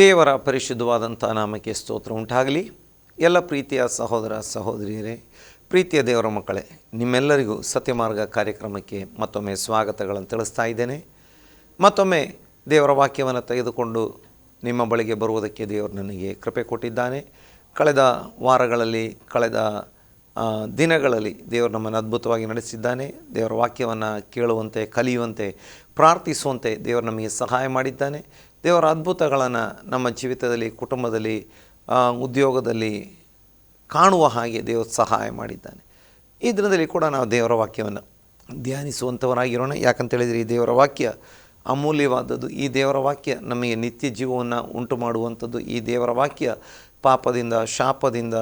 ದೇವರ ಪರಿಶುದ್ಧವಾದಂಥ ನಾಮಕ್ಕೆ ಸ್ತೋತ್ರ ಉಂಟಾಗಲಿ. ಎಲ್ಲ ಪ್ರೀತಿಯ ಸಹೋದರ ಸಹೋದರಿಯರೇ, ಪ್ರೀತಿಯ ದೇವರ ಮಕ್ಕಳೇ, ನಿಮ್ಮೆಲ್ಲರಿಗೂ ಸತ್ಯಮಾರ್ಗ ಕಾರ್ಯಕ್ರಮಕ್ಕೆ ಮತ್ತೊಮ್ಮೆ ಸ್ವಾಗತಗಳನ್ನು ತಿಳಿಸ್ತಾ ಇದ್ದೇನೆ. ಮತ್ತೊಮ್ಮೆ ದೇವರ ವಾಕ್ಯವನ್ನು ತೆಗೆದುಕೊಂಡು ನಿಮ್ಮ ಬಳಿಗೆ ಬರುವುದಕ್ಕೆ ದೇವರು ನನಗೆ ಕೃಪೆ ಕೊಟ್ಟಿದ್ದಾನೆ. ಕಳೆದ ವಾರಗಳಲ್ಲಿ, ಕಳೆದ ದಿನಗಳಲ್ಲಿ ದೇವರು ನಮ್ಮನ್ನು ಅದ್ಭುತವಾಗಿ ನಡೆಸಿದ್ದಾನೆ. ದೇವರ ವಾಕ್ಯವನ್ನು ಕೇಳುವಂತೆ, ಕಲಿಯುವಂತೆ, ಪ್ರಾರ್ಥಿಸುವಂತೆ ದೇವರು ನಮಗೆ ಸಹಾಯ ಮಾಡಿದ್ದಾನೆ. ದೇವರ ಅದ್ಭುತಗಳನ್ನು ನಮ್ಮ ಜೀವಿತದಲ್ಲಿ, ಕುಟುಂಬದಲ್ಲಿ ಉದ್ಯೋಗದಲ್ಲಿ ಕಾಣುವ ಹಾಗೆ ದೇವರು ಸಹಾಯ ಮಾಡಿದ್ದಾನೆ. ಈ ದಿನದಲ್ಲಿ ಕೂಡ ನಾವು ದೇವರ ವಾಕ್ಯವನ್ನು ಧ್ಯಾನಿಸುವಂಥವರಾಗಿರೋಣ. ಯಾಕಂತೇಳಿದರೆ ಈ ದೇವರ ವಾಕ್ಯ ಅಮೂಲ್ಯವಾದದ್ದು. ಈ ದೇವರ ವಾಕ್ಯ ನಮಗೆ ನಿತ್ಯ ಜೀವವನ್ನು ಉಂಟು ಮಾಡುವಂಥದ್ದು. ಈ ದೇವರ ವಾಕ್ಯ ಪಾಪದಿಂದ, ಶಾಪದಿಂದ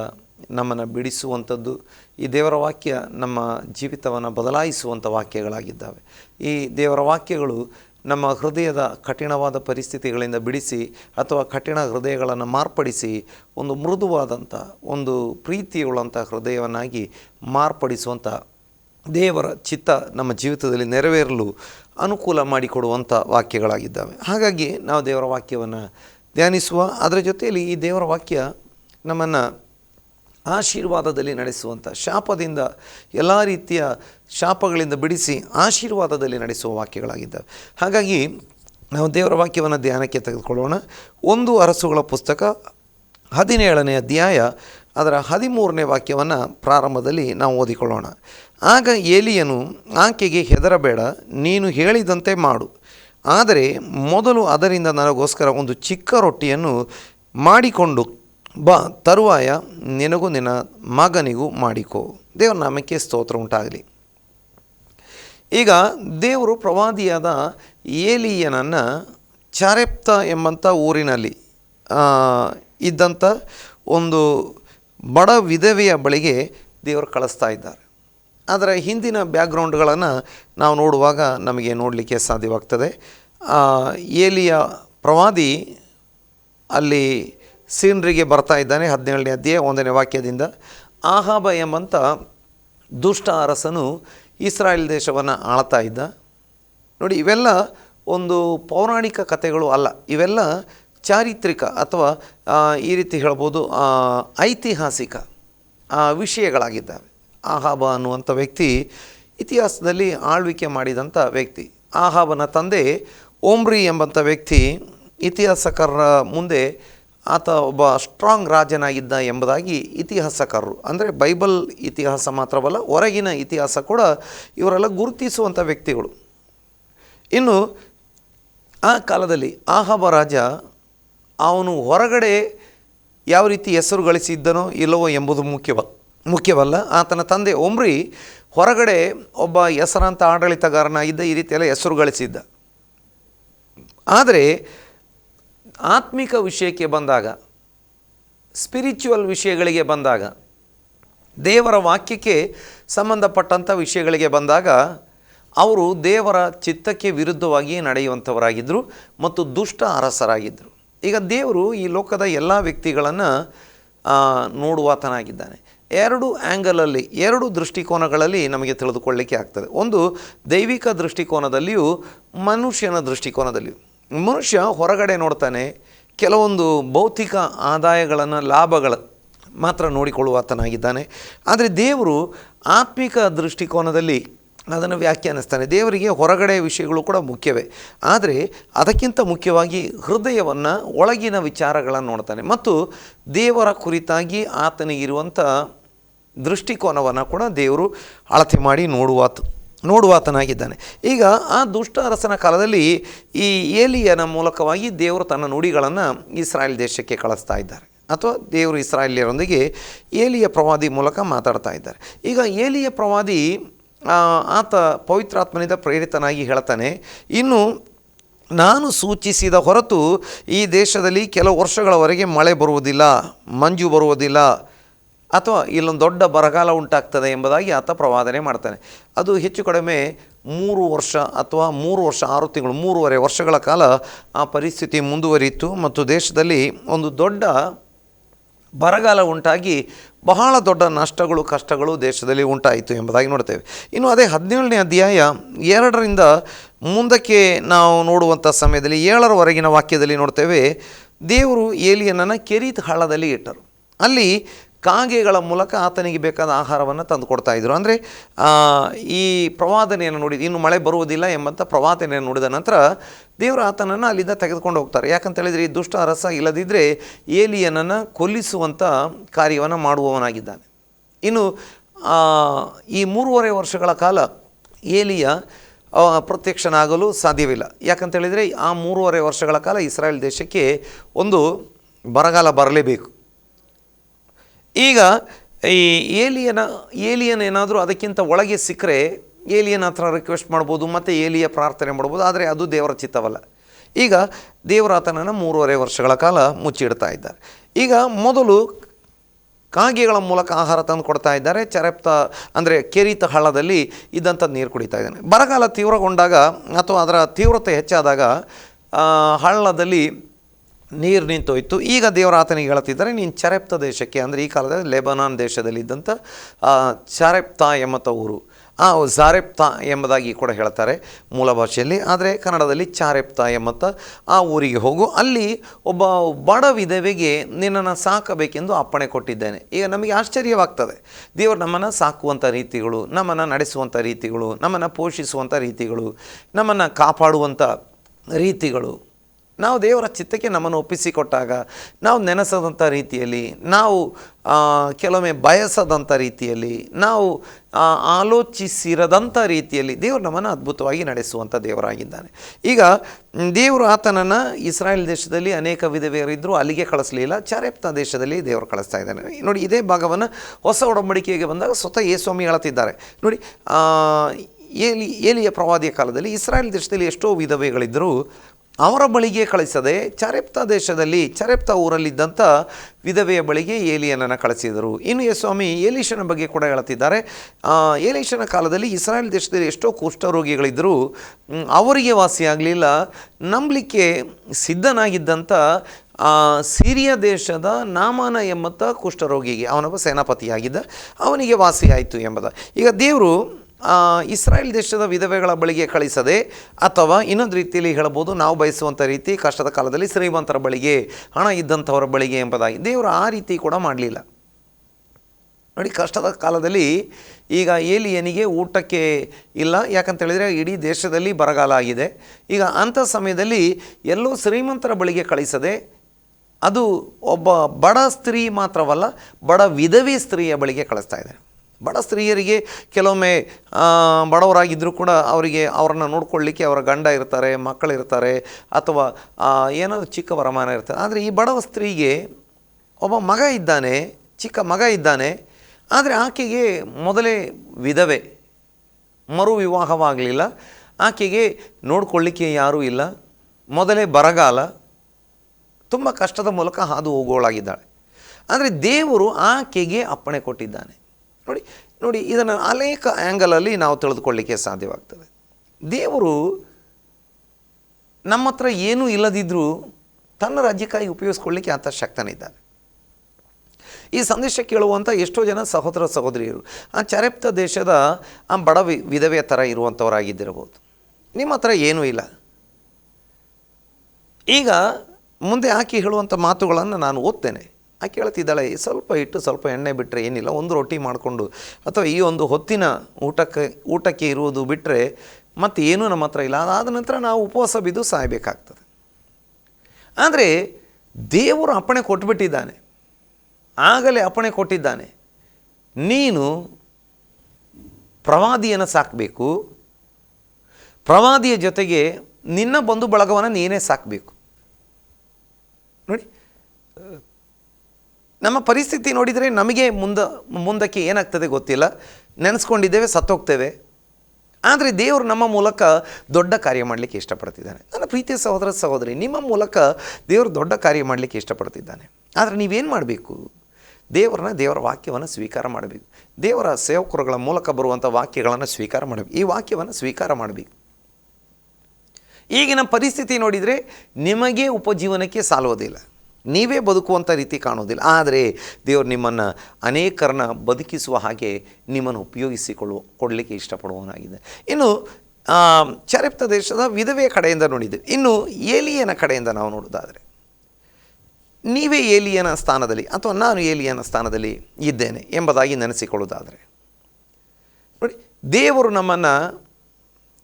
ನಮ್ಮನ್ನು ಬಿಡಿಸುವಂಥದ್ದು. ಈ ದೇವರ ವಾಕ್ಯ ನಮ್ಮ ಜೀವಿತವನ್ನು ಬದಲಾಯಿಸುವಂಥ ವಾಕ್ಯಗಳಾಗಿದ್ದಾವೆ. ಈ ದೇವರ ವಾಕ್ಯಗಳು ನಮ್ಮ ಹೃದಯದ ಕಠಿಣವಾದ ಪರಿಸ್ಥಿತಿಗಳಿಂದ ಬಿಡಿಸಿ ಅಥವಾ ಕಠಿಣ ಹೃದಯಗಳನ್ನು ಮಾರ್ಪಡಿಸಿ ಒಂದು ಮೃದುವಾದಂಥ, ಒಂದು ಪ್ರೀತಿಯುಳ್ಳಂಥ ಹೃದಯವನ್ನಾಗಿ ಮಾರ್ಪಡಿಸುವಂಥ ದೇವರ ಚಿತ್ತ ನಮ್ಮ ಜೀವಿತದಲ್ಲಿ ನೆರವೇರಲು ಅನುಕೂಲ ಮಾಡಿಕೊಡುವಂಥ ವಾಕ್ಯಗಳಾಗಿದ್ದಾವೆ. ಹಾಗಾಗಿ ನಾವು ದೇವರ ವಾಕ್ಯವನ್ನು ಧ್ಯಾನಿಸುವ, ಅದರ ಜೊತೆಯಲ್ಲಿ ಈ ದೇವರ ವಾಕ್ಯ ನಮ್ಮನ್ನು ಆಶೀರ್ವಾದದಲ್ಲಿ ನಡೆಸುವಂಥ ಶಾಪದಿಂದ ಎಲ್ಲ ರೀತಿಯ ಶಾಪಗಳಿಂದ ಬಿಡಿಸಿ ಆಶೀರ್ವಾದದಲ್ಲಿ ನಡೆಸುವ ವಾಕ್ಯಗಳಾಗಿದ್ದಾವೆ. ಹಾಗಾಗಿ ನಾವು ದೇವರ ವಾಕ್ಯವನ್ನು ಧ್ಯಾನಕ್ಕೆ ತೆಗೆದುಕೊಳ್ಳೋಣ. ಒಂದು ಅರಸುಗಳ ಪುಸ್ತಕ, ಹದಿನೇಳನೇ ಅಧ್ಯಾಯ, ಅದರ ಹದಿಮೂರನೇ ವಾಕ್ಯವನ್ನು ಪ್ರಾರಂಭದಲ್ಲಿ ನಾವು ಓದಿಕೊಳ್ಳೋಣ. ಆಗ ಏಲಿಯನು, ಆಕೆಗೆ ಹೆದರಬೇಡ, ನೀನು ಹೇಳಿದಂತೆ ಮಾಡು. ಆದರೆ ಮೊದಲು ಅದರಿಂದ ನನಗೋಸ್ಕರ ಒಂದು ಚಿಕ್ಕ ರೊಟ್ಟಿಯನ್ನು ಮಾಡಿಕೊಂಡು ಬಾ, ತರುವಾಯ ನಿನಗೂ ನಿನ್ನ ಮಗನಿಗೂ ಮಾಡಿಕೋ. ದೇವರ ನಾಮಕ್ಕೆ ಸ್ತೋತ್ರ ಉಂಟಾಗಲಿ. ಈಗ ದೇವರು ಪ್ರವಾದಿಯಾದ ಏಲಿಯನನ್ನು ಚಾರೆಪ್ತ ಎಂಬಂಥ ಊರಿನಲ್ಲಿ ಇದ್ದಂಥ ಒಂದು ಬಡ ವಿಧವೆಯ ಬಳಿಗೆ ದೇವರು ಕಳಿಸ್ತಾ ಇದ್ದಾರೆ. ಅದರ ಹಿಂದಿನ ಬ್ಯಾಕ್ಗ್ರೌಂಡ್ಗಳನ್ನು ನಾವು ನೋಡುವಾಗ ನಮಗೆ ನೋಡಲಿಕ್ಕೆ ಸಾಧ್ಯವಾಗ್ತದೆ. ಏಲಿಯ ಪ್ರವಾದಿ ಅಲ್ಲಿ ಸೀನ್ರಿಗೆ ಬರ್ತಾ ಇದ್ದಾನೆ ಹದಿನೇಳನೇ ಅಧ್ಯಾಯ ಒಂದನೇ ವಾಕ್ಯದಿಂದ. ಆಹಾಬ ಎಂಬಂಥ ದುಷ್ಟ ಅರಸನು ಇಸ್ರಾಯೇಲ್ ದೇಶವನ್ನು ಆಳ್ತಾ ಇದ್ದ. ನೋಡಿ, ಇವೆಲ್ಲ ಒಂದು ಪೌರಾಣಿಕ ಕಥೆಗಳು ಅಲ್ಲ. ಇವೆಲ್ಲ ಚಾರಿತ್ರಿಕ ಅಥವಾ ಈ ರೀತಿ ಹೇಳ್ಬೋದು ಐತಿಹಾಸಿಕ ವಿಷಯಗಳಾಗಿದ್ದಾವೆ ಆಹಾಬ ಅನ್ನುವಂಥ ವ್ಯಕ್ತಿ ಇತಿಹಾಸದಲ್ಲಿ ಆಳ್ವಿಕೆ ಮಾಡಿದಂಥ ವ್ಯಕ್ತಿ. ಆಹಾಬನ ತಂದೆ ಓಮ್ರಿ ಎಂಬಂಥ ವ್ಯಕ್ತಿ ಇತಿಹಾಸಕಾರರ ಮುಂದೆ ಆತ ಒಬ್ಬ ಸ್ಟ್ರಾಂಗ್ ರಾಜನಾಗಿದ್ದ ಎಂಬುದಾಗಿ ಇತಿಹಾಸಕಾರರು, ಅಂದರೆ ಬೈಬಲ್ ಇತಿಹಾಸ ಮಾತ್ರವಲ್ಲ, ಹೊರಗಿನ ಇತಿಹಾಸ ಕೂಡ ಇವರೆಲ್ಲ ಗುರುತಿಸುವಂಥ ವ್ಯಕ್ತಿಗಳು. ಇನ್ನು ಆ ಕಾಲದಲ್ಲಿ ಆಹಬ ರಾಜ ಅವನು ಹೊರಗಡೆ ಯಾವ ರೀತಿ ಹೆಸರು ಗಳಿಸಿದ್ದನೋ ಇಲ್ಲವೋ ಎಂಬುದು ಮುಖ್ಯವ, ಮುಖ್ಯವಲ್ಲ. ಆತನ ತಂದೆ ಒಮ್ರಿ ಹೊರಗಡೆ ಒಬ್ಬ ಹೆಸರಾಂತ ಆಡಳಿತಗಾರನಾಗಿದ್ದ ಈ ರೀತಿಯೆಲ್ಲ ಹೆಸರು ಗಳಿಸಿದ್ದ. ಆದರೆ ಆತ್ಮಿಕ ವಿಷಯಕ್ಕೆ ಬಂದಾಗ ಸ್ಪಿರಿಚುವಲ್ ವಿಷಯಗಳಿಗೆ ಬಂದಾಗ, ದೇವರ ವಾಕ್ಯಕ್ಕೆ ಸಂಬಂಧಪಟ್ಟಂಥ ವಿಷಯಗಳಿಗೆ ಬಂದಾಗ, ಅವರು ದೇವರ ಚಿತ್ತಕ್ಕೆ ವಿರುದ್ಧವಾಗಿ ನಡೆಯುವಂಥವರಾಗಿದ್ದರು ಮತ್ತು ದುಷ್ಟ ಅರಸರಾಗಿದ್ದರು ಈಗ ದೇವರು ಈ ಲೋಕದ ಎಲ್ಲ ವ್ಯಕ್ತಿಗಳನ್ನು ನೋಡುವಾತನಾಗಿದ್ದಾನೆ. ಎರಡು ಆ್ಯಂಗಲಲ್ಲಿ ಎರಡು ದೃಷ್ಟಿಕೋನಗಳಲ್ಲಿ ನಮಗೆ ತಿಳಿದುಕೊಳ್ಳಲಿಕ್ಕೆ ಆಗ್ತದೆ. ಒಂದು ದೈವಿಕ ದೃಷ್ಟಿಕೋನದಲ್ಲಿಯೂ ಮನುಷ್ಯನ ದೃಷ್ಟಿಕೋನದಲ್ಲಿಯೂ. ಮನುಷ್ಯ ಹೊರಗಡೆ ನೋಡ್ತಾನೆ, ಕೆಲವೊಂದು ಭೌತಿಕ ಆದಾಯಗಳನ್ನು, ಲಾಭಗಳ ಮಾತ್ರ ನೋಡಿಕೊಳ್ಳುವಾತನಾಗಿದ್ದಾನೆ. ಆದರೆ ದೇವರು ಆತ್ಮಿಕ ದೃಷ್ಟಿಕೋನದಲ್ಲಿ ಅದನ್ನು ವ್ಯಾಖ್ಯಾನಿಸ್ತಾನೆ. ದೇವರಿಗೆ ಹೊರಗಡೆ ವಿಷಯಗಳು ಕೂಡ ಮುಖ್ಯವೇ. ಆದರೆ ಅದಕ್ಕಿಂತ ಮುಖ್ಯವಾಗಿ ಹೃದಯವನ್ನು ಒಳಗಿನ ವಿಚಾರಗಳನ್ನು ನೋಡ್ತಾನೆ. ಮತ್ತು ದೇವರ ಕುರಿತಾಗಿ ಆತನಿಗಿರುವಂಥ ದೃಷ್ಟಿಕೋನವನ್ನು ಕೂಡ ದೇವರು ಅಳತೆ ಮಾಡಿ ನೋಡುವಾತ. ನೋಡುವಾತನಾಗಿದ್ದಾನೆ. ಈಗ ಆ ದುಷ್ಟ ಅರಸನ ಕಾಲದಲ್ಲಿ ಈ ಏಲಿಯನ ಮೂಲಕವಾಗಿ ದೇವರು ತನ್ನ ನುಡಿಗಳನ್ನು ಇಸ್ರಾಯೇಲ್ ದೇಶಕ್ಕೆ ಕಳಿಸ್ತಾ ಇದ್ದಾರೆ. ಅಥವಾ ದೇವರು ಇಸ್ರಾಯೇಲಿಯರೊಂದಿಗೆ ಏಲಿಯ ಪ್ರವಾದಿ ಮೂಲಕ ಮಾತಾಡ್ತಾ ಇದ್ದಾರೆ. ಈಗ ಏಲಿಯ ಪ್ರವಾದಿ ಆತ ಪವಿತ್ರಾತ್ಮನಿಂದ ಪ್ರೇರಿತನಾಗಿ ಹೇಳ್ತಾನೆ, ಇನ್ನು ನಾನು ಸೂಚಿಸಿದ ಹೊರತು ಈ ದೇಶದಲ್ಲಿ ಕೆಲವು ವರ್ಷಗಳವರೆಗೆ ಮಳೆ ಬರುವುದಿಲ್ಲ, ಮಂಜು ಬರುವುದಿಲ್ಲ ಅಥವಾ ಇಲ್ಲೊಂದು ದೊಡ್ಡ ಬರಗಾಲ ಉಂಟಾಗ್ತದೆ ಎಂಬುದಾಗಿ ಆತ ಪ್ರವಾದನೆ ಮಾಡ್ತಾನೆ. ಅದು ಹೆಚ್ಚು ಕಡಿಮೆ ಮೂರು ವರ್ಷ ಅಥವಾ ಮೂರು ವರ್ಷ ಆರು ತಿಂಗಳು, ಮೂರುವರೆ ವರ್ಷಗಳ ಕಾಲ ಆ ಪರಿಸ್ಥಿತಿ ಮುಂದುವರಿಯಿತು ಮತ್ತು ದೇಶದಲ್ಲಿ ಒಂದು ದೊಡ್ಡ ಬರಗಾಲ ಉಂಟಾಗಿ ಬಹಳ ದೊಡ್ಡ ನಷ್ಟಗಳು, ಕಷ್ಟಗಳು ದೇಶದಲ್ಲಿ ಉಂಟಾಯಿತು ಎಂಬುದಾಗಿ ನೋಡ್ತೇವೆ. ಇನ್ನು ಅದೇ ಹದಿನೇಳನೇ ಅಧ್ಯಾಯ ಎರಡರಿಂದ ಮುಂದಕ್ಕೆ ನಾವು ನೋಡುವಂಥ ಸಮಯದಲ್ಲಿ ಏಳರವರೆಗಿನ ವಾಕ್ಯದಲ್ಲಿ ನೋಡ್ತೇವೆ, ದೇವರು ಏಲಿಯನನ್ನು ಕೆರೀತ್ ಹಳ್ಳದಲ್ಲಿ ಇಟ್ಟರು. ಅಲ್ಲಿ ಕಾಗೆಗಳ ಮೂಲಕ ಆತನಿಗೆ ಬೇಕಾದ ಆಹಾರವನ್ನು ತಂದು ಕೊಡ್ತಾ ಇದ್ದರು ಅಂದರೆ ಈ ಪ್ರವಾದನೆಯನ್ನು ನೋಡಿದ, ಇನ್ನು ಮಳೆ ಬರುವುದಿಲ್ಲ ಎಂಬಂಥ ಪ್ರವಾದನೆಯನ್ನು ನೋಡಿದ ನಂತರ ದೇವರು ಆತನನ್ನು ಅಲ್ಲಿಂದ ತೆಗೆದುಕೊಂಡು ಹೋಗ್ತಾರೆ. ಯಾಕಂತ ಹೇಳಿದರೆ, ಈ ದುಷ್ಟ ರಸ ಇಲ್ಲದಿದ್ದರೆ ಏಲಿಯನನ್ನು ಕೊಲ್ಲಿಸುವಂಥ ಕಾರ್ಯವನ್ನು ಮಾಡುವವನಾಗಿದ್ದಾನೆ. ಇನ್ನು ಈ ಮೂರುವರೆ ವರ್ಷಗಳ ಕಾಲ ಏಲಿಯ ಪ್ರತ್ಯಕ್ಷನಾಗಲು ಸಾಧ್ಯವಿಲ್ಲ. ಯಾಕಂತೇಳಿದರೆ ಆ ಮೂರುವರೆ ವರ್ಷಗಳ ಕಾಲ ಇಸ್ರಾಯೇಲ್ ದೇಶಕ್ಕೆ ಒಂದು ಬರಗಾಲ ಬರಲೇಬೇಕು. ಈಗ ಈ ಏಲಿಯನ, ಏಲಿಯನ್ ಏನಾದರೂ ಅದಕ್ಕಿಂತ ಒಳಗೆ ಸಿಕ್ಕರೆ ಏಲಿಯನ್ ಹತ್ರ ರಿಕ್ವೆಸ್ಟ್ ಮಾಡ್ಬೋದು, ಮತ್ತು ಏಲಿಯ ಪ್ರಾರ್ಥನೆ ಮಾಡ್ಬೋದು, ಆದರೆ ಅದು ದೇವರ ಚಿತ್ತವಲ್ಲ. ಈಗ ದೇವರ ಆತನನ್ನು ಮೂರುವರೆ ವರ್ಷಗಳ ಕಾಲ ಮುಚ್ಚಿಡ್ತಾ ಇದ್ದಾರೆ. ಈಗ ಮೊದಲು ಕಾಗೆಗಳ ಮೂಲಕ ಆಹಾರ ತಂದು ಕೊಡ್ತಾ ಇದ್ದಾರೆ. ಚರಪ್ತ ಅಂದರೆ ಕೆರಿತ ಹಳ್ಳದಲ್ಲಿ ಇದ್ದಂಥ ನೀರು ಕುಡಿತಾ ಇದ್ದಾನೆ. ಬರಗಾಲ ತೀವ್ರಗೊಂಡಾಗ ಅಥವಾ ಅದರ ತೀವ್ರತೆ ಹೆಚ್ಚಾದಾಗ ಹಳ್ಳದಲ್ಲಿ ನೀರು ನಿಂತೋಯ್ತು. ಈಗ ದೇವರ ಆತನಿಗೆ ಹೇಳ್ತಿದ್ದಾರೆ, ನೀನು ಚರೆಪ್ತ ದೇಶಕ್ಕೆ, ಅಂದರೆ ಈ ಕಾಲದಲ್ಲಿ ಲೆಬನಾನ್ ದೇಶದಲ್ಲಿದ್ದಂಥ ಚರೆಪ್ತಾ ಎಂಬತ ಊರು. ಆ ಜಾರೆಪ್ತಾ ಎಂಬುದಾಗಿ ಕೂಡ ಹೇಳ್ತಾರೆ ಮೂಲ ಭಾಷೆಯಲ್ಲಿ. ಆದರೆ ಕನ್ನಡದಲ್ಲಿ ಚಾರೆಪ್ತ ಎಂಬತ್ತ ಆ ಊರಿಗೆ ಹೋಗು. ಅಲ್ಲಿ ಒಬ್ಬ ಬಡ ವಿಧವೆಗೆ ನಿನ್ನನ್ನು ಸಾಕಬೇಕೆಂದು ಅಪ್ಪಣೆ ಕೊಟ್ಟಿದ್ದೇನೆ. ಈಗ ನಮಗೆ ಆಶ್ಚರ್ಯವಾಗ್ತದೆ. ದೇವರು ನಮ್ಮನ್ನು ಸಾಕುವಂಥ ರೀತಿಗಳು, ನಮ್ಮನ್ನು ನಡೆಸುವಂಥ ರೀತಿಗಳು, ನಮ್ಮನ್ನು ಪೋಷಿಸುವಂಥ ರೀತಿಗಳು, ನಮ್ಮನ್ನು ಕಾಪಾಡುವಂಥ ರೀತಿಗಳು. ನಾವು ದೇವರ ಚಿತ್ತಕ್ಕೆ ನಮ್ಮನ್ನು ಒಪ್ಪಿಸಿಕೊಟ್ಟಾಗ ನಾವು ನೆನೆಸದಂಥ ರೀತಿಯಲ್ಲಿ, ನಾವು ಕೆಲವೊಮ್ಮೆ ಬಯಸದಂಥ ರೀತಿಯಲ್ಲಿ, ನಾವು ಆಲೋಚಿಸಿರದಂಥ ರೀತಿಯಲ್ಲಿ ದೇವರು ನಮ್ಮನ್ನು ಅದ್ಭುತವಾಗಿ ನಡೆಸುವಂಥ ದೇವರಾಗಿದ್ದಾನೆ. ಈಗ, ದೇವರು ಆತನನ್ನು ಇಸ್ರಾಯೇಲ್ ದೇಶದಲ್ಲಿ ಅನೇಕ ವಿಧವೆಯರಿದ್ದರೂ ಅಲ್ಲಿಗೆ ಕಳಿಸಲಿಲ್ಲ. ಚಾರೆಪ್ತ ದೇಶದಲ್ಲಿ ದೇವರು ಕಳಿಸ್ತಾ ಇದ್ದಾನೆ. ನೋಡಿ, ಇದೇ ಭಾಗವನ್ನು ಹೊಸ ಒಡಂಬಡಿಕೆಗೆ ಬಂದಾಗ ಸ್ವತಃ ಯೇಸ್ವಾಮಿ ಹೇಳುತ್ತಿದ್ದಾರೆ. ನೋಡಿ ಏಲಿ, ಏಲಿಯ ಪ್ರವಾದಿಯ ಕಾಲದಲ್ಲಿ ಇಸ್ರಾಯೇಲ್ ದೇಶದಲ್ಲಿ ಎಷ್ಟೋ ವಿಧವೆಗಳಿದ್ದರೂ ಅವರ ಬಳಿಗೆ ಕಳಿಸದೆ ಚರೆಪ್ತ ದೇಶದಲ್ಲಿ, ಚರೆಪ್ತ ಊರಲ್ಲಿದ್ದಂಥ ವಿಧವೆಯ ಬಳಿಗೆ ಏಲಿಯನನ್ನು ಕಳಿಸಿದರು. ಇನ್ನು ಯೇಸು ಸ್ವಾಮಿ, ಏಲೀಶನ ಬಗ್ಗೆ ಕೂಡ ಹೇಳ್ತಿದ್ದಾರೆ ಏಲೀಶನ ಕಾಲದಲ್ಲಿ ಇಸ್ರಾಯೇಲ್ ದೇಶದಲ್ಲಿ ಎಷ್ಟೋ ಕುಷ್ಠರೋಗಿಗಳಿದ್ದರೂ ಅವರಿಗೆ ವಾಸಿಯಾಗಲಿಲ್ಲ ನಂಬಲಿಕ್ಕೆ ಸಿದ್ಧನಾಗಿದ್ದಂಥ ಸಿರಿಯ ದೇಶದ ನಾಮಾನ ಎಂಬತ್ತ ಕುಷ್ಠರೋಗಿಗೆ, ಅವನೊಬ್ಬ ಸೇನಾಪತಿಯಾಗಿದ್ದ, ಅವನಿಗೆ ವಾಸಿಯಾಯಿತು ಎಂಬುದ. ಈಗ ದೇವರು ಇಸ್ರಾಯೇಲ್ ದೇಶದ ವಿಧವೆಗಳ ಬಳಿಗೆ ಕಳಿಸದೆ ಅಥವಾ ಇನ್ನೊಂದು ರೀತಿಯಲ್ಲಿ ಹೇಳ್ಬೋದು ನಾವು ಬಯಸುವಂಥ ರೀತಿ ಕಷ್ಟದ ಕಾಲದಲ್ಲಿ ಶ್ರೀಮಂತರ ಬಳಿಗೆ, ಹಣ ಇದ್ದಂಥವರ ಬಳಿಗೆ ಎಂಬುದಾಗಿ. ದೇವರು ಆ ರೀತಿ ಕೂಡ ಮಾಡಲಿಲ್ಲ. ನೋಡಿ, ಕಷ್ಟದ ಕಾಲದಲ್ಲಿ ಈಗ ಏಲಿಯನಿಗೆ ಊಟಕ್ಕೆ ಇಲ್ಲ. ಯಾಕಂತ ಹೇಳಿದರೆ ಇಡೀ ದೇಶದಲ್ಲಿ ಬರಗಾಲ ಆಗಿದೆ. ಈಗ ಅಂಥ ಸಮಯದಲ್ಲಿ ಎಲ್ಲೋ ಶ್ರೀಮಂತರ ಬಳಿಗೆ ಕಳಿಸದೆ, ಅದು ಒಬ್ಬ ಬಡ ಸ್ತ್ರೀ ಮಾತ್ರವಲ್ಲ, ಬಡ ವಿಧವೆ ಸ್ತ್ರೀಯ ಬಳಿಗೆ ಕಳಿಸ್ತಾ ಇದೆ ಬಡ ಸ್ತ್ರೀಯರಿಗೆ ಕೆಲವೊಮ್ಮೆ ಬಡವರಾಗಿದ್ದರೂ ಕೂಡ ಅವರಿಗೆ ಅವರನ್ನು ನೋಡ್ಕೊಳ್ಳಿಕ್ಕೆ ಅವರ ಗಂಡ ಇರ್ತಾರೆ ಮಕ್ಕಳಿರ್ತಾರೆ ಅಥವಾ ಏನಾದರೂ ಚಿಕ್ಕ ವರಮಾನ ಇರ್ತಾರೆ. ಆದರೆ ಈ ಬಡವ ಸ್ತ್ರೀಗೆ ಒಬ್ಬ ಮಗ ಇದ್ದಾನೆ, ಚಿಕ್ಕ ಮಗ ಇದ್ದಾನೆ, ಆದರೆ ಆಕೆಗೆ ಮೊದಲೇ ವಿಧವೆ, ಮರು ವಿವಾಹವಾಗಲಿಲ್ಲ. ಆಕೆಗೆ ನೋಡ್ಕೊಳ್ಳಿಕ್ಕೆ ಯಾರೂ ಇಲ್ಲ. ಮೊದಲೇ ಬರಗಾಲ. ತುಂಬ ಕಷ್ಟದ ಮೂಲಕ ಹಾದು ಹೋಗೋಳಾಗಿದ್ದಾಳೆ ಆದರೆ ದೇವರು ಆಕೆಗೆ ಅಪ್ಪಣೆ ಕೊಟ್ಟಿದ್ದಾನೆ. ನೋಡಿ ನೋಡಿ, ಇದನ್ನು ಅನೇಕ ಆ್ಯಂಗಲಲ್ಲಿ ನಾವು ತಿಳಿದುಕೊಳ್ಳಿಕ್ಕೆ ಸಾಧ್ಯವಾಗ್ತದೆ. ದೇವರು ನಮ್ಮ ಹತ್ರ ಏನೂ ಇಲ್ಲದಿದ್ದರೂ ತನ್ನ ರಾಜ್ಯಕ್ಕಾಗಿ ಉಪಯೋಗಿಸ್ಕೊಳ್ಳಿಕ್ಕೆ ಆತ ಶಕ್ತನಿದ್ದಾನೆ ಈ ಸಂದೇಶ ಕೇಳುವಂಥ ಎಷ್ಟೋ ಜನ ಸಹೋದರ ಸಹೋದರಿಯರು, ಆ ಚರೆಪ್ತ ದೇಶದ, ಆ ಬಡ ವಿಧವೆಯ ಥರ ಇರುವಂಥವರಾಗಿದ್ದಿರಬಹುದು. ನಿಮ್ಮ ಹತ್ರ ಏನೂ ಇಲ್ಲ. ಈಗ ಮುಂದೆ ಹಾಕಿ ಹೇಳುವಂಥ ಮಾತುಗಳನ್ನು ನಾನು ಓದ್ತೇನೆ. ಆಕೆ ಹೇಳ್ತಿದ್ದಾಳೆ ಸ್ವಲ್ಪ ಇಟ್ಟು ಸ್ವಲ್ಪ ಎಣ್ಣೆ ಬಿಟ್ಟರೆ ಏನಿಲ್ಲ, ಒಂದು ರೊಟ್ಟಿ ಮಾಡಿಕೊಂಡು. ಅಥವಾ ಈ ಒಂದು ಹೊತ್ತಿನ ಊಟಕ್ಕೆ ಊಟಕ್ಕೆ ಇರುವುದು ಬಿಟ್ಟರೆ ಮತ್ತೆ ಏನೂ ನಮ್ಮ ಹತ್ರ ಇಲ್ಲ. ಅದಾದ ನಂತರ ನಾವು ಉಪವಾಸ ಬಿದ್ದು ಸಾಯಬೇಕಾಗ್ತದೆ. ಆದರೆ ದೇವರು ಅಪ್ಪಣೆ ಕೊಟ್ಬಿಟ್ಟಿದ್ದಾನೆ. ಆಗಲೇ ಅಪ್ಪಣೆ ಕೊಟ್ಟಿದ್ದಾನೆ. ನೀನು ಪ್ರವಾದಿಯನ್ನು ಸಾಕಬೇಕು. ಪ್ರವಾದಿಯ ಜೊತೆಗೆ ನಿನ್ನ ಬಂಧು ಬಳಗವನ್ನು ನೀನೇ ಸಾಕಬೇಕು. ನೋಡಿ ನಮ್ಮ ಪರಿಸ್ಥಿತಿ ನೋಡಿದರೆ ನಮಗೆ ಮುಂದೆ, ಮುಂದಕ್ಕೆ ಏನಾಗ್ತದೆ ಗೊತ್ತಿಲ್ಲ. ನೆನೆಸ್ಕೊಂಡಿದ್ದೇವೆ, ಸತ್ತೋಗ್ತೇವೆ. ಆದರೆ ದೇವರು ನಮ್ಮ ಮೂಲಕ ದೊಡ್ಡ ಕಾರ್ಯ ಮಾಡಲಿಕ್ಕೆ ಇಷ್ಟಪಡ್ತಿದ್ದಾನೆ. ನನ್ನ ಪ್ರೀತಿಯ ಸಹೋದರ ಸಹೋದರಿ, ನಿಮ್ಮ ಮೂಲಕ ದೇವರು ದೊಡ್ಡ ಕಾರ್ಯ ಮಾಡಲಿಕ್ಕೆ ಇಷ್ಟಪಡ್ತಿದ್ದಾನೆ. ಆದರೆ ನೀವೇನು ಮಾಡಬೇಕು? ದೇವರನ್ನ ದೇವರ ವಾಕ್ಯವನ್ನು ಸ್ವೀಕಾರ ಮಾಡಬೇಕು. ದೇವರ ಸೇವಕರುಗಳ ಮೂಲಕ ಬರುವಂಥ ವಾಕ್ಯಗಳನ್ನು ಸ್ವೀಕಾರ ಮಾಡಬೇಕು. ಈ ವಾಕ್ಯವನ್ನು ಸ್ವೀಕಾರ ಮಾಡಬೇಕು. ಈಗಿನ ಪರಿಸ್ಥಿತಿ ನೋಡಿದರೆ ನಿಮಗೆ ಉಪಜೀವನಕ್ಕೆ ಸಾಲುವುದಿಲ್ಲ. ನೀವೇ ಬದುಕುವಂಥ ರೀತಿ ಕಾಣೋದಿಲ್ಲ ಆದರೆ ದೇವರು ನಿಮ್ಮನ್ನು ಅನೇಕರನ್ನ ಬದುಕಿಸುವ ಹಾಗೆ ನಿಮ್ಮನ್ನು ಉಪಯೋಗಿಸಿಕೊಳ್ಳುವ ಕೊಡಲಿಕ್ಕೆ ಇಷ್ಟಪಡುವವನಾಗಿದೆ ಇನ್ನು ಚರಪ್ತ ದೇಶದ ವಿಧವೆಯ ಕಡೆಯಿಂದ ನೋಡಿದ್ದೇವೆ ಇನ್ನು, ಏಲಿಯನ ಕಡೆಯಿಂದ ನಾವು ನೋಡೋದಾದರೆ ನೀವೇ ಏಲಿಯನ ಸ್ಥಾನದಲ್ಲಿ ಅಥವಾ ನಾನು ಏಲಿಯನ ಸ್ಥಾನದಲ್ಲಿ ಇದ್ದೇನೆ ಎಂಬುದಾಗಿ ನೆನೆಸಿಕೊಳ್ಳುವುದಾದರೆ, ನೋಡಿ, ದೇವರು ನಮ್ಮನ್ನು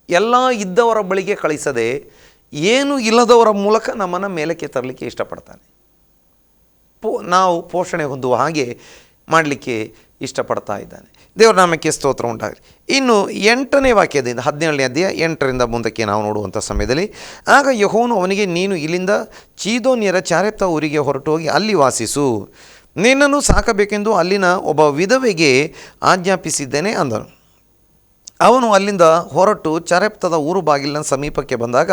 ಎಲ್ಲ ಇದ್ದವರ ಬಳಿಗೆ ಕಳಿಸದೆ, ಏನು ಇಲ್ಲದವರ ಮೂಲಕ ನಮ್ಮನ್ನು ಮೇಲಕ್ಕೆ ತರಲಿಕ್ಕೆ ಇಷ್ಟಪಡ್ತಾನೆ. ಪೋ, ನಾವು ಪೋಷಣೆ ಹೊಂದುವ ಹಾಗೆ ಮಾಡಲಿಕ್ಕೆ ಇಷ್ಟಪಡ್ತಾ ಇದ್ದಾನೆ. ದೇವರ ನಾಮಕ್ಕೆ ಸ್ತೋತ್ರ ಉಂಟಾಗಲಿ. ಇನ್ನು ಎಂಟನೇ ವಾಕ್ಯದಿಂದ, ಹದಿನೇಳನೇ ಅಧ್ಯಾಯ ಎಂಟರಿಂದ ಮುಂದಕ್ಕೆ ನಾವು ನೋಡುವಂಥ ಸಮಯದಲ್ಲಿ, ಆಗ ಯಹೋನು ಅವನಿಗೆ, ನೀನು ಇಲ್ಲಿಂದ ಚೀದೋನ್ಯರ ಚಾರೆಪ್ತ ಊರಿಗೆ ಹೊರಟು ಹೋಗಿ ಅಲ್ಲಿ ವಾಸಿಸು. ನಿನ್ನನ್ನು ಸಾಕಬೇಕೆಂದು ಅಲ್ಲಿನ ಒಬ್ಬ ವಿಧವೆಗೆ ಆಜ್ಞಾಪಿಸಿದ್ದೇನೆ ಅಂದನು. ಅವನು ಅಲ್ಲಿಂದ ಹೊರಟು ಚರೆಪ್ತದ ಊರು ಬಾಗಿಲಿನ ಸಮೀಪಕ್ಕೆ ಬಂದಾಗ